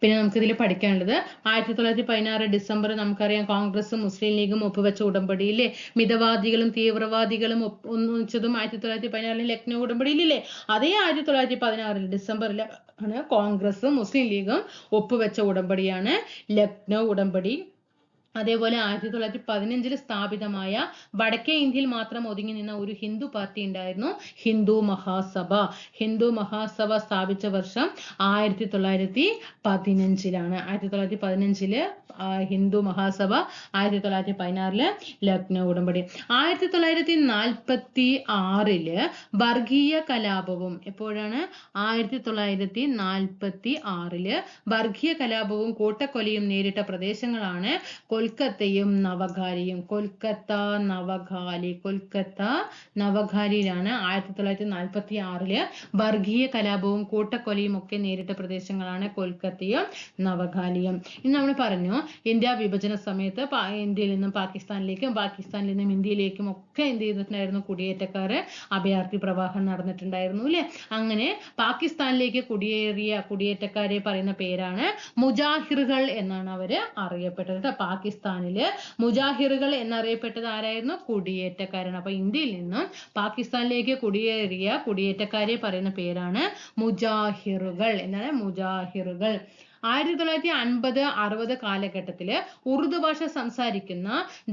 S1: പിന്നെ നമുക്ക് ഇതിൽ പഠിക്കാനുള്ളത് ആയിരത്തി തൊള്ളായിരത്തി പതിനാറ് ഡിസംബർ നമുക്കറിയാം കോൺഗ്രസും മുസ്ലിം ലീഗും ഒപ്പുവെച്ച ഉടമ്പടിയിലെ മിതവാദികളും തീവ്രവാദികളും ഒന്നിച്ചതും ആയിരത്തി തൊള്ളായിരത്തി പതിനാറിൽ ലക്നൗ ഉടമ്പടിയിലില്ലേ? അതേ ആയിരത്തി തൊള്ളായിരത്തി പതിനാറിൽ ഡിസംബറിൽ ആണ്. കോൺഗ്രസും മുസ്ലിം ലീഗും ഒപ്പുവെച്ച ഉടമ്പടിയാണ് ലക്നൗ ഉടമ്പടി. അതേപോലെ ആയിരത്തി തൊള്ളായിരത്തി പതിനഞ്ചിൽ സ്ഥാപിതമായ വടക്കേ ഇന്ത്യയിൽ മാത്രം ഒതുങ്ങി നിന്ന ഒരു ഹിന്ദു പാർട്ടി ഉണ്ടായിരുന്നു ഹിന്ദു മഹാസഭ. ഹിന്ദു മഹാസഭ സ്ഥാപിച്ച വർഷം ആയിരത്തി തൊള്ളായിരത്തി പതിനഞ്ചിലാണ്. ആയിരത്തി തൊള്ളായിരത്തി പതിനഞ്ചിൽ ഹിന്ദു മഹാസഭ ആയിരത്തി തൊള്ളായിരത്തി പതിനാറിൽ ലക്നൗ ഉടമ്പടി. ആയിരത്തി തൊള്ളായിരത്തി നാൽപ്പത്തി ആറിൽ വർഗീയ കലാപവും എപ്പോഴാണ്? ആയിരത്തി തൊള്ളായിരത്തി നാൽപ്പത്തി ആറിൽ വർഗീയ കലാപവും കൂട്ടക്കൊലയും നേരിട്ട പ്രദേശങ്ങളാണ് കൊൽ കൊൽക്കത്തയും നവഖാലിയും കൊൽക്കത്ത നവഖാലി കൊൽക്കത്ത നവഖാലിയിലാണ് ആയിരത്തി തൊള്ളായിരത്തി നാൽപ്പത്തി ആറിൽ വർഗീയ കലാപവും കൂട്ടക്കൊലയും ഒക്കെ നേരിട്ട പ്രദേശങ്ങളാണ് കൊൽക്കത്തയും നവഖാലിയും ഇന്ന് നമ്മൾ പറഞ്ഞു ഇന്ത്യ വിഭജന സമയത്ത് ഇന്ത്യയിൽ നിന്നും പാകിസ്ഥാനിലേക്കും പാകിസ്ഥാനിൽ നിന്നും ഇന്ത്യയിലേക്കും ഒക്കെ എന്ത് ചെയ്തിട്ടുണ്ടായിരുന്നു? കുടിയേറ്റക്കാര് അഭയാർത്ഥി പ്രവാഹം നടന്നിട്ടുണ്ടായിരുന്നു അല്ലെ? അങ്ങനെ പാകിസ്ഥാനിലേക്ക് കുടിയേറിയ കുടിയേറ്റക്കാരെ പറയുന്ന പേരാണ് മുജാഹിറുകൾ എന്നാണ് അവർ അറിയപ്പെട്ടത്. ട്ടോ. പാകിസ്ഥാനിൽ മുജാഹിറുകൾ എന്നറിയപ്പെട്ടത് ആരായിരുന്നു? കുടിയേറ്റക്കാരാണ്. അപ്പൊ ഇന്ത്യയിൽ നിന്നും പാകിസ്ഥാനിലേക്ക് കുടിയേറിയ കുടിയേറ്റക്കാരെ പറയുന്ന പേരാണ് മുജാഹിറുകൾ എന്നാണ്. മുജാഹിറുകൾ. ആയിരത്തി തൊള്ളായിരത്തി അൻപത് അറുപത് കാലഘട്ടത്തിൽ ഉറുദു ഭാഷ സംസാരിക്കുന്ന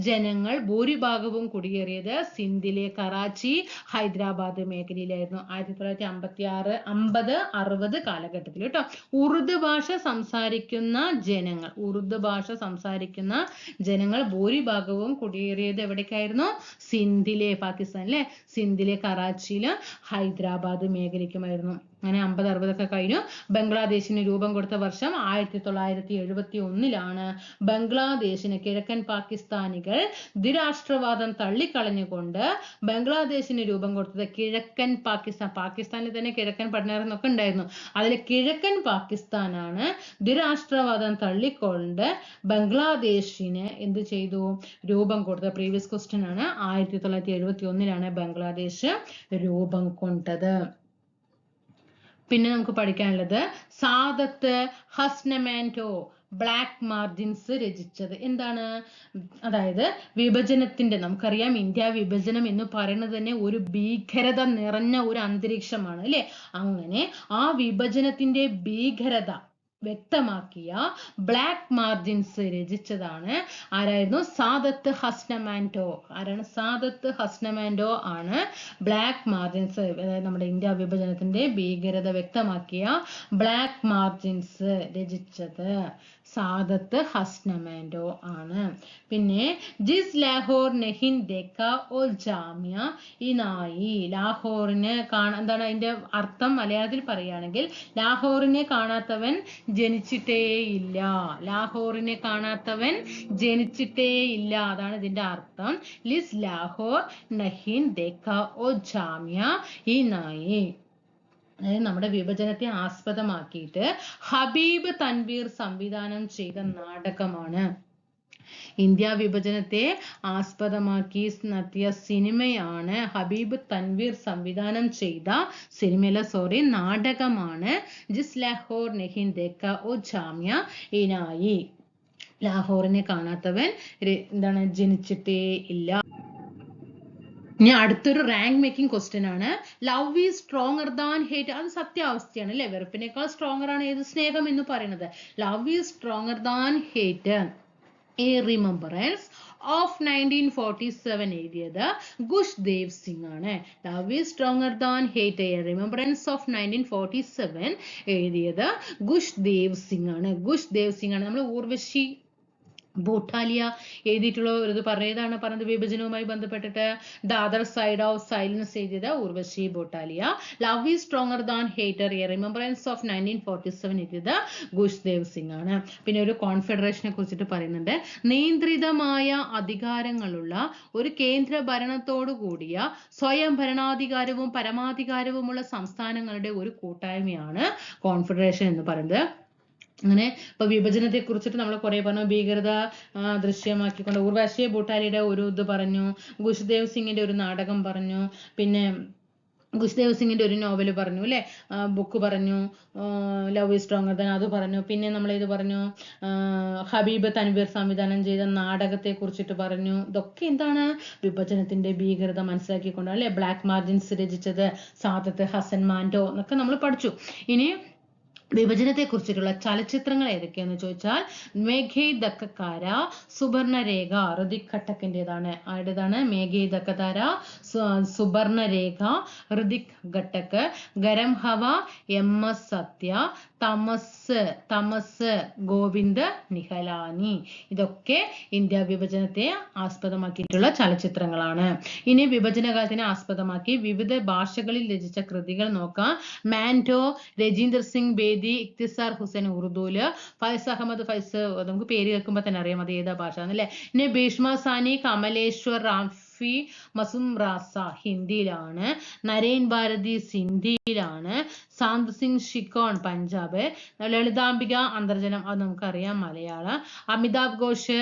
S1: ജനങ്ങൾ ഭൂരിഭാഗവും കുടിയേറിയത് സിന്ധിലെ കറാച്ചി ഹൈദരാബാദ് മേഖലയിലായിരുന്നു. ആയിരത്തി തൊള്ളായിരത്തി അമ്പത്തി ആറ് അമ്പത് അറുപത് കാലഘട്ടത്തിൽ കേട്ടോ ഉറുദു ഭാഷ സംസാരിക്കുന്ന ജനങ്ങൾ ഉറുദു ഭാഷ സംസാരിക്കുന്ന ജനങ്ങൾ ഭൂരിഭാഗവും കുടിയേറിയത് എവിടേക്കായിരുന്നു? സിന്ധിലെ പാകിസ്ഥാനിലെ സിന്ധിലെ കറാച്ചിയിലും ഹൈദരാബാദ് മേഖലയ്ക്കുമായിരുന്നു. അങ്ങനെ അമ്പത് അറുപതൊക്കെ കഴിഞ്ഞു. ബംഗ്ലാദേശിന് രൂപം കൊടുത്ത വർഷം ആയിരത്തി തൊള്ളായിരത്തി എഴുപത്തി ഒന്നിലാണ് ബംഗ്ലാദേശിന് കിഴക്കൻ പാകിസ്ഥാനികൾ ദ്വിരാഷ്ട്രവാദം തള്ളിക്കളഞ്ഞുകൊണ്ട് ബംഗ്ലാദേശിന് രൂപം കൊടുത്തത് കിഴക്കൻ പാകിസ്ഥാൻ. പാകിസ്ഥാനിൽ തന്നെ കിഴക്കൻ പടിഞ്ഞാറ് എന്നൊക്കെ ഉണ്ടായിരുന്നു. അതിൽ കിഴക്കൻ പാകിസ്ഥാനാണ് ദ്വിരാഷ്ട്രവാദം തള്ളിക്കൊണ്ട് ബംഗ്ലാദേശിന് എന്ത് ചെയ്തു? രൂപം കൊടുത്തത് പ്രീവിയസ് ക്വസ്റ്റ്യൻ ആണ്. ആയിരത്തി തൊള്ളായിരത്തി എഴുപത്തി ഒന്നിലാണ് ബംഗ്ലാദേശ് രൂപം കൊണ്ടത്. പിന്നെ നമുക്ക് പഠിക്കാനുള്ളത് സാദത്ത് ഹസ്നമാന്റോ ബ്ലാക്ക് മാർജിൻസ് രചിച്ചത്. എന്താണ്? അതായത് വിഭജനത്തിന്റെ നമുക്കറിയാം ഇന്ത്യ വിഭജനം എന്ന് പറയുന്നത് തന്നെ ഒരു ഭീകരത നിറഞ്ഞ ഒരു അന്തരീക്ഷമാണ് അല്ലെ? അങ്ങനെ ആ വിഭജനത്തിന്റെ ഭീകരത വ്യക്തമാക്കിയ ബ്ലാക്ക് മാർജിൻസ് രചിച്ചതാണ്. ആരായിരുന്നു? സാദത്ത് ഹസ്നമാൻഡോ. ആരാണ്? സാദത്ത് ഹസ്നമാൻഡോ ആണ് ബ്ലാക്ക് മാർജിൻസ് നമ്മുടെ ഇന്ത്യ വിഭജനത്തിന്റെ ഭീകരത വ്യക്തമാക്കിയ ബ്ലാക്ക് മാർജിൻസ് രചിച്ചത്. സാദത്ത് ഹസ്നമാൻഡോ ആണ്. പിന്നെ ജിസ് ലാഹോർ നെഹിൻ ദക്ക ഓ ജാമ്യ ഇനായി. ലാഹോറിനെ കാണാൻ എന്താണ് അതിന്റെ അർത്ഥം? മലയാളത്തിൽ പറയുകയാണെങ്കിൽ ലാഹോറിനെ കാണാത്തവൻ ജനിച്ചിട്ടേയില്ല. ലാഹോറിനെ കാണാത്തവൻ ജനിച്ചിട്ടേയില്ല. അതാണ് ഇതിന്റെ അർത്ഥം. ലിസ് ലാഹോർ നഹിൻ ദക്ക ഓ ജാമ്യ ഇനായി. അതായത് നമ്മുടെ വിഭജനത്തെ ആസ്പദമാക്കിയിട്ട് ഹബീബ് തൻവീർ സംവിധാനം ചെയ്ത നാടകമാണ്. ഇന്ത്യ വിഭജനത്തെ ആസ്പദമാക്കി നടത്തിയ സിനിമയാണ് ഹബീബ് തൻവീർ സംവിധാനം ചെയ്ത സിനിമയിലെ സോറി നാടകമാണ് ജിസ് ലാഹോർ നെഹിൻ ദേക്ക ഓ ജാമ്യ ഇനായി. ലാഹോറിനെ കാണാത്തവൻ എന്താണ് ജനിച്ചിട്ടേ ഇല്ല. ഇനി അടുത്തൊരു റാങ്ക് മേക്കിംഗ് ക്വസ്റ്റ്യൻ ആണ്. Love is stronger than hate അത് സത്യാവസ്ഥയാണ് അല്ലെ? വെറുപ്പിനേക്കാൾ സ്ട്രോങ്ങർ ആണ് ഏത് സ്നേഹം എന്ന് പറയുന്നത്? Love is stronger than hate a remembrance of nineteen forty seven എഴുതിയത് ഗുഷ് ദേവ് സിംഗ് ആണ്. Love is stronger than hate a remembrance of nineteen forty seven എഴുതിയത് ഗുഷ് ദേവ് സിംഗ് ആണ്. ഗുഷ് ദേവ് സിംഗ് ആണ്. നമ്മൾ ഊർവശി ബോട്ടാലിയ എഴുതിയിട്ടുള്ള ഒരു പറഞ്ഞതാണ് പറഞ്ഞത് വിഭജനവുമായി ബന്ധപ്പെട്ടിട്ട് the other side of silence എഴുതിയത് Urvashi Butalia love is stronger than hater a remembrance of nineteen forty seven എഴുതിയത് ഗുഷ്ദേവ് സിംഗ് ആണ് പിന്നെ ഒരു കോൺഫെഡറേഷനെ കുറിച്ചിട്ട് പറയുന്നുണ്ട്. നിയന്ത്രിതമായ അധികാരങ്ങളുള്ള ഒരു കേന്ദ്ര ഭരണത്തോടു കൂടിയ സ്വയം ഭരണാധികാരവും പരമാധികാരവുമുള്ള സംസ്ഥാനങ്ങളുടെ ഒരു കൂട്ടായ്മയാണ് കോൺഫെഡറേഷൻ എന്ന് പറയുന്നത്. അങ്ങനെ ഇപ്പൊ വിഭജനത്തെ കുറിച്ചിട്ട് നമ്മൾ കുറെ പറഞ്ഞു. ഭീകരത ദൃശ്യമാക്കി ദൃശ്യമാക്കിക്കൊണ്ട് ഉർവശി ബൂട്ടാലിയുടെ ഒരു ഇത് പറഞ്ഞു. ഗുഷ്ദേവ് സിംഗിന്റെ ഒരു നാടകം പറഞ്ഞു. പിന്നെ ഗുഷ്ദേവ് സിംഗിന്റെ ഒരു നോവൽ പറഞ്ഞു അല്ലെ? ബുക്ക് പറഞ്ഞു. ലവ് ഈസ് സ്ട്രോങ്ങർ ദൻ അത് പറഞ്ഞു. പിന്നെ നമ്മൾ ഇത് പറഞ്ഞു ഹബീബ് തൻവീർ സംവിധാനം ചെയ്ത നാടകത്തെ കുറിച്ചിട്ട് പറഞ്ഞു. ഇതൊക്കെ എന്താണ്? വിഭജനത്തിന്റെ ഭീകരത മനസ്സിലാക്കിക്കൊണ്ട് അല്ലെ? ബ്ലാക്ക് മാർജിൻസ് രചിച്ചത് സാദത്ത് ഹസൻ മാൻഡോ എന്നൊക്കെ നമ്മൾ പഠിച്ചു. ഇനി വിഭജനത്തെ കുറിച്ചിട്ടുള്ള ചലച്ചിത്രങ്ങൾ ഏതൊക്കെയാന്ന് ചോദിച്ചാൽ മേഘേ ദക്കക്കാര സുബർണരേഖ ഋതിക് ഘട്ടക്കിന്റെതാണ് ആരുടേതാണ്? മേഘേ ദക്കതാര സു- ഹൃതിക് ഘട്ടക്ക് ഗരം ഹവ എം എസ് സത്യ തമസ് തമസ് ഗോവിന്ദ് നിഹലാനി. ഇതൊക്കെ ഇന്ത്യ വിഭജനത്തെ ആസ്പദമാക്കിയിട്ടുള്ള ചലച്ചിത്രങ്ങളാണ്. ഇനി വിഭജനകാലത്തിനെ ആസ്പദമാക്കി വിവിധ ഭാഷകളിൽ രചിച്ച കൃതികൾ നോക്കാം. മാൻഡോ രജീന്ദർ സിംഗ് ബേദി ഇക്തിസാർ ഹുസൈൻ ഉറുദുൽ ഫൈസ് അഹമ്മദ് ഫൈസ് നമുക്ക് പേര് കേൾക്കുമ്പോൾ തന്നെ അറിയാം അത് ഏതാ ഭാഷ എന്നല്ലേ? ഇനി ഭീഷ്മ സാനി കമലേശ്വർ റാഫി മസും റാസ ഹിന്ദിയിലാണ്. നരേൻ ഭാരതി സിന്ധിയിലാണ്. സാന്ത് സിംഗ് ഷിക്കോൺ പഞ്ചാബ്. ലളിതാംബിക അന്തർജനം അത് നമുക്കറിയാം മലയാളം. അമിതാഭ് ഘോഷ്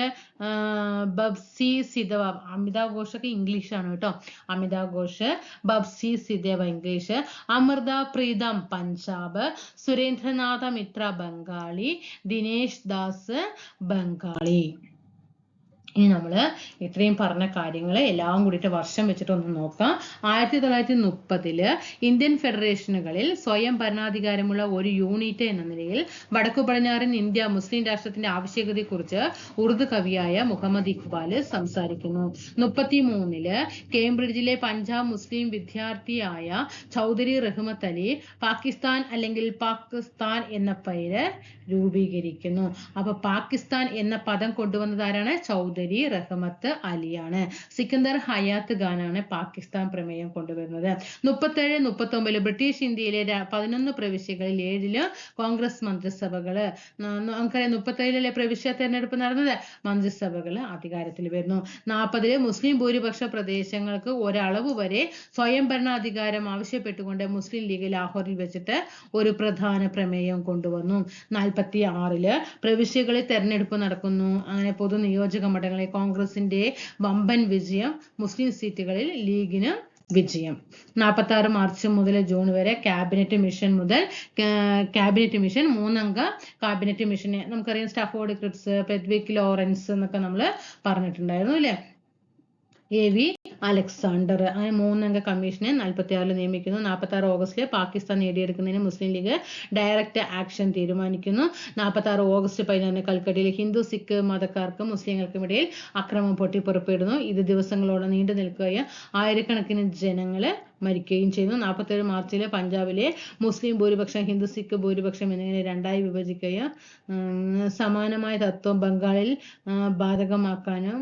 S1: ബബ്സി സിദവ അമിതാഭ് ഘോഷൊക്കെ ഇംഗ്ലീഷാണ് കേട്ടോ. അമിതാഭ് ഘോഷ് ബബ്സി സിദേവ ഇംഗ്ലീഷ്. അമൃത പ്രീതം പഞ്ചാബ്. സുരേന്ദ്രനാഥ മിത്ര ബംഗാളി. ദിനേശ് ദാസ് ബംഗാളി. ഇനി നമ്മൾ ഇത്രയും പറഞ്ഞ കാര്യങ്ങൾ എല്ലാം കൂടിയിട്ട് വർഷം വെച്ചിട്ട് ഒന്ന് നോക്കാം. ആയിരത്തി തൊള്ളായിരത്തി മുപ്പതിൽ ഇന്ത്യൻ ഫെഡറേഷനുകളിൽ സ്വയം ഭരണാധികാരമുള്ള ഒരു യൂണിറ്റ് എന്ന നിലയിൽ വടക്കു പടിഞ്ഞാറൻ ഇന്ത്യ മുസ്ലിം രാഷ്ട്രത്തിന്റെ ആവശ്യകതയെക്കുറിച്ച് ഉറുദു കവിയായ മുഹമ്മദ് ഇക്ബാൽ സംസാരിക്കുന്നു. മുപ്പത്തി മൂന്നിൽ കേംബ്രിഡ്ജിലെ പഞ്ചാബ് മുസ്ലിം വിദ്യാർത്ഥിയായ ചൗധരി റഹ്മത്ത് അലി പാകിസ്ഥാൻ അല്ലെങ്കിൽ പാകിസ്ഥാൻ എന്ന പേര് രൂപീകരിക്കുന്നു. അപ്പൊ പാകിസ്ഥാൻ എന്ന പദം കൊണ്ടുവന്നത് ആരാണ്? ചൗധരി റഹ്മത്ത് അലിയാണ്. സിക്കന്ദർ ഹയാത്ത് ഖാനാണ് പാകിസ്ഥാൻ പ്രമേയം കൊണ്ടുവരുന്നത്. മുപ്പത്തേഴ് മുപ്പത്തി ഒമ്പതിൽ ബ്രിട്ടീഷ് ഇന്ത്യയിലെ പതിനൊന്ന് പ്രവിശ്യകളിൽ ഏഴിൽ കോൺഗ്രസ് മന്ത്രിസഭകൾ നമുക്കറിയാം മുപ്പത്തേഴിലെ പ്രവിശ്യ തെരഞ്ഞെടുപ്പ് നടന്നത് മന്ത്രിസഭകൾ അധികാരത്തിൽ വരുന്നു. നാൽപ്പതിൽ മുസ്ലിം ഭൂരിപക്ഷ പ്രദേശങ്ങൾക്ക് ഒരളവ് വരെ സ്വയം ഭരണാധികാരം ആവശ്യപ്പെട്ടുകൊണ്ട് മുസ്ലിം ലീഗ് ലാഹോറിൽ വെച്ചിട്ട് ഒരു പ്രധാന പ്രമേയം കൊണ്ടുവന്നു. നാൽപ്പത്തി ആറിൽ പ്രവിശ്യകളിൽ തെരഞ്ഞെടുപ്പ് നടക്കുന്നു. അങ്ങനെ പൊതു നിയോജക മണ്ഡലങ്ങളിൽ കോൺഗ്രസിന്റെ വമ്പൻ വിജയം മുസ്ലിം സീറ്റുകളിൽ ലീഗിന് വിജയം. നാൽപ്പത്തി ആറ് മാർച്ച് മുതൽ ജൂൺ വരെ ക്യാബിനറ്റ് മിഷൻ മുതൽ ക്യാബിനറ്റ് മിഷൻ മൂന്നംഗ ക്യാബിനറ്റ് മിഷനെ. നമുക്കറിയാം സ്റ്റാഫോർഡ് ക്രിപ്സ് പെദ്വിക് ലോറൻസ് എന്നൊക്കെ നമ്മൾ പറഞ്ഞിട്ടുണ്ടായിരുന്നു അല്ലേ? A V Alexander. അങ്ങനെ മൂന്നംഗ കമ്മീഷനെ നാൽപ്പത്തി ആറിൽ നിയമിക്കുന്നു. നാൽപ്പത്തി ആറ് ഓഗസ്റ്റിൽ പാകിസ്ഥാൻ നേടിയെടുക്കുന്നതിന് മുസ്ലിം ലീഗ് ഡയറക്റ്റ് ആക്ഷൻ തീരുമാനിക്കുന്നു. നാൽപ്പത്തി ആറ് ഓഗസ്റ്റ് പതിനാറിന് കൽക്കട്ടയിൽ ഹിന്ദു സിഖ് മതക്കാർക്കും മുസ്ലിങ്ങൾക്കും ഇടയിൽ അക്രമം പൊട്ടിപ്പുറപ്പെടുന്നു. ഇത് ദിവസങ്ങളോളം നീണ്ടു നിൽക്കുകയും ആയിരക്കണക്കിന് ജനങ്ങൾ മരിക്കുകയും ചെയ്യുന്നു. നാൽപ്പത്തേഴ് മാർച്ചിൽ പഞ്ചാബിലെ മുസ്ലിം ഭൂരിപക്ഷം ഹിന്ദു സിഖ് ഭൂരിപക്ഷം എന്നിങ്ങനെ രണ്ടായി വിഭജിക്കുകയും സമാനമായ തത്വം ബംഗാളിൽ ബാധകമാക്കാനും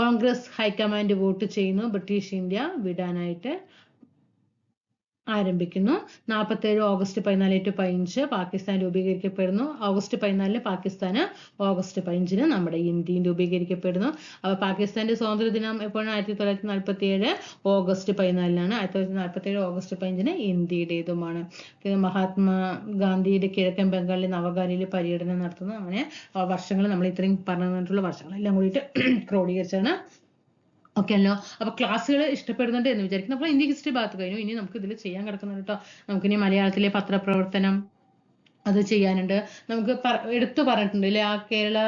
S1: കോൺഗ്രസ് ഹൈക്കമാൻഡ് വോട്ട് ചെയ്യുന്നു ബ്രിട്ടീഷ് ഇന്ത്യ വിടാനായിട്ട്. ആരംഭിക്കുന്നു. നാൽപ്പത്തേഴ് ഓഗസ്റ്റ് പതിനാല് ടു പതിനഞ്ച് പാകിസ്ഥാൻ രൂപീകരിക്കപ്പെടുന്നു. ഓഗസ്റ്റ് പതിനാലിന് പാകിസ്ഥാന് ഓഗസ്റ്റ് പതിനഞ്ചിന് നമ്മുടെ ഇന്ത്യയും രൂപീകരിക്കപ്പെടുന്നു. അപ്പോൾ പാകിസ്ഥാന്റെ സ്വാതന്ത്ര്യ ദിനം എപ്പോഴാണ്? ആയിരത്തി തൊള്ളായിരത്തി നാൽപ്പത്തി ഏഴ് ഓഗസ്റ്റ് പതിനാലിനാണ്. ആയിരത്തി തൊള്ളായിരത്തി നാൽപ്പത്തി ഏഴ് ഓഗസ്റ്റ് പതിനഞ്ചിന് ഇന്ത്യയുടേതുമാണ്. മഹാത്മാ ഗാന്ധിയുടെ കിഴക്കൻ ബംഗാളിലെ നവകാലിയിൽ പര്യടനം നടത്തുന്നു അങ്ങനെ വർഷങ്ങൾ നമ്മൾ ഇത്രയും പറഞ്ഞു തന്നിട്ടുള്ള വർഷങ്ങളെല്ലാം കൂടിയിട്ട് ക്രോഡീകരിച്ചാണ് ഓക്കെ അല്ലോ. അപ്പൊ ക്ലാസ്സുകൾ ഇഷ്ടപ്പെടുന്നുണ്ട് എന്ന് വിചാരിക്കുന്നു. അപ്പോൾ ഇന്ത്യ ഹിസ്റ്ററി ഭാഗത്ത് കഴിഞ്ഞു. ഇനി നമുക്ക് ഇതിൽ ചെയ്യാൻ കിടക്കുന്നുണ്ട് കേട്ടോ നമുക്കിനി മലയാളത്തിലെ പത്രപ്രവർത്തനം അത് ചെയ്യാനുണ്ട്. നമുക്ക് എടുത്തു പറഞ്ഞിട്ടുണ്ട് അല്ലെ ആ കേരള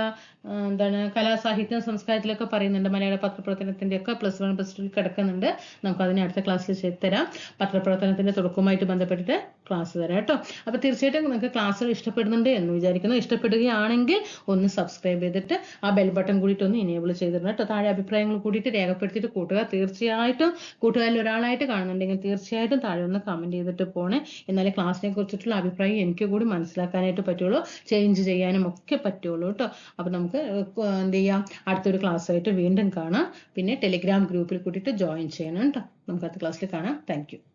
S1: എന്താണ് കലാസാഹിത്യം സംസ്കാരത്തിലൊക്കെ പറയുന്നുണ്ട്. മലയാള പത്രപ്രവർത്തനത്തിന്റെ ഒക്കെ പ്ലസ് വൺ പ്ലസ് ടു കിടക്കുന്നുണ്ട്. നമുക്ക് അതിനെ അടുത്ത ക്ലാസ്സിൽ തരാം. പത്രപ്രവർത്തനത്തിന്റെ തുടക്കവുമായിട്ട് ബന്ധപ്പെട്ടിട്ട് ക്ലാസ് തരാം കേട്ടോ. അപ്പൊ തീർച്ചയായിട്ടും നിങ്ങൾക്ക് ക്ലാസ്സുകൾ ഇഷ്ടപ്പെടുന്നുണ്ട് എന്ന് വിചാരിക്കുന്നു. ഇഷ്ടപ്പെടുകയാണെങ്കിൽ ഒന്ന് സബ്സ്ക്രൈബ് ചെയ്തിട്ട് ആ ബെൽ ബട്ടൺ കൂടിയിട്ട് ഒന്ന് ഇനേബിൾ ചെയ്തിരുന്നു കേട്ടോ. താഴെ അഭിപ്രായങ്ങൾ കൂടിയിട്ട് രേഖപ്പെടുത്തിയിട്ട് കൂട്ടുക തീർച്ചയായിട്ടും കൂട്ടുകാരിൽ ഒരാളായിട്ട് കാണുന്നുണ്ടെങ്കിൽ തീർച്ചയായിട്ടും താഴെ ഒന്ന് കമന്റ് ചെയ്തിട്ട് പോണേ. എന്നാലേ ക്ലാസ്സിനെ കുറിച്ചിട്ടുള്ള അഭിപ്രായം എനിക്ക് കൂടി മനസ്സിലാക്കാനായിട്ട് പറ്റുള്ളൂ. ചേഞ്ച് ചെയ്യാനും ഒക്കെ പറ്റുള്ളൂ കേട്ടോ. അപ്പൊ നമുക്ക് ഏർ എന്ത് ചെയ്യാം? അടുത്തൊരു ക്ലാസ്സായിട്ട് വീണ്ടും കാണാം. പിന്നെ ടെലിഗ്രാം ഗ്രൂപ്പിൽ കൂട്ടിയിട്ട് ജോയിൻ ചെയ്യണം കേട്ടോ. നമുക്ക് അടുത്ത ക്ലാസ്സിൽ കാണാം. താങ്ക്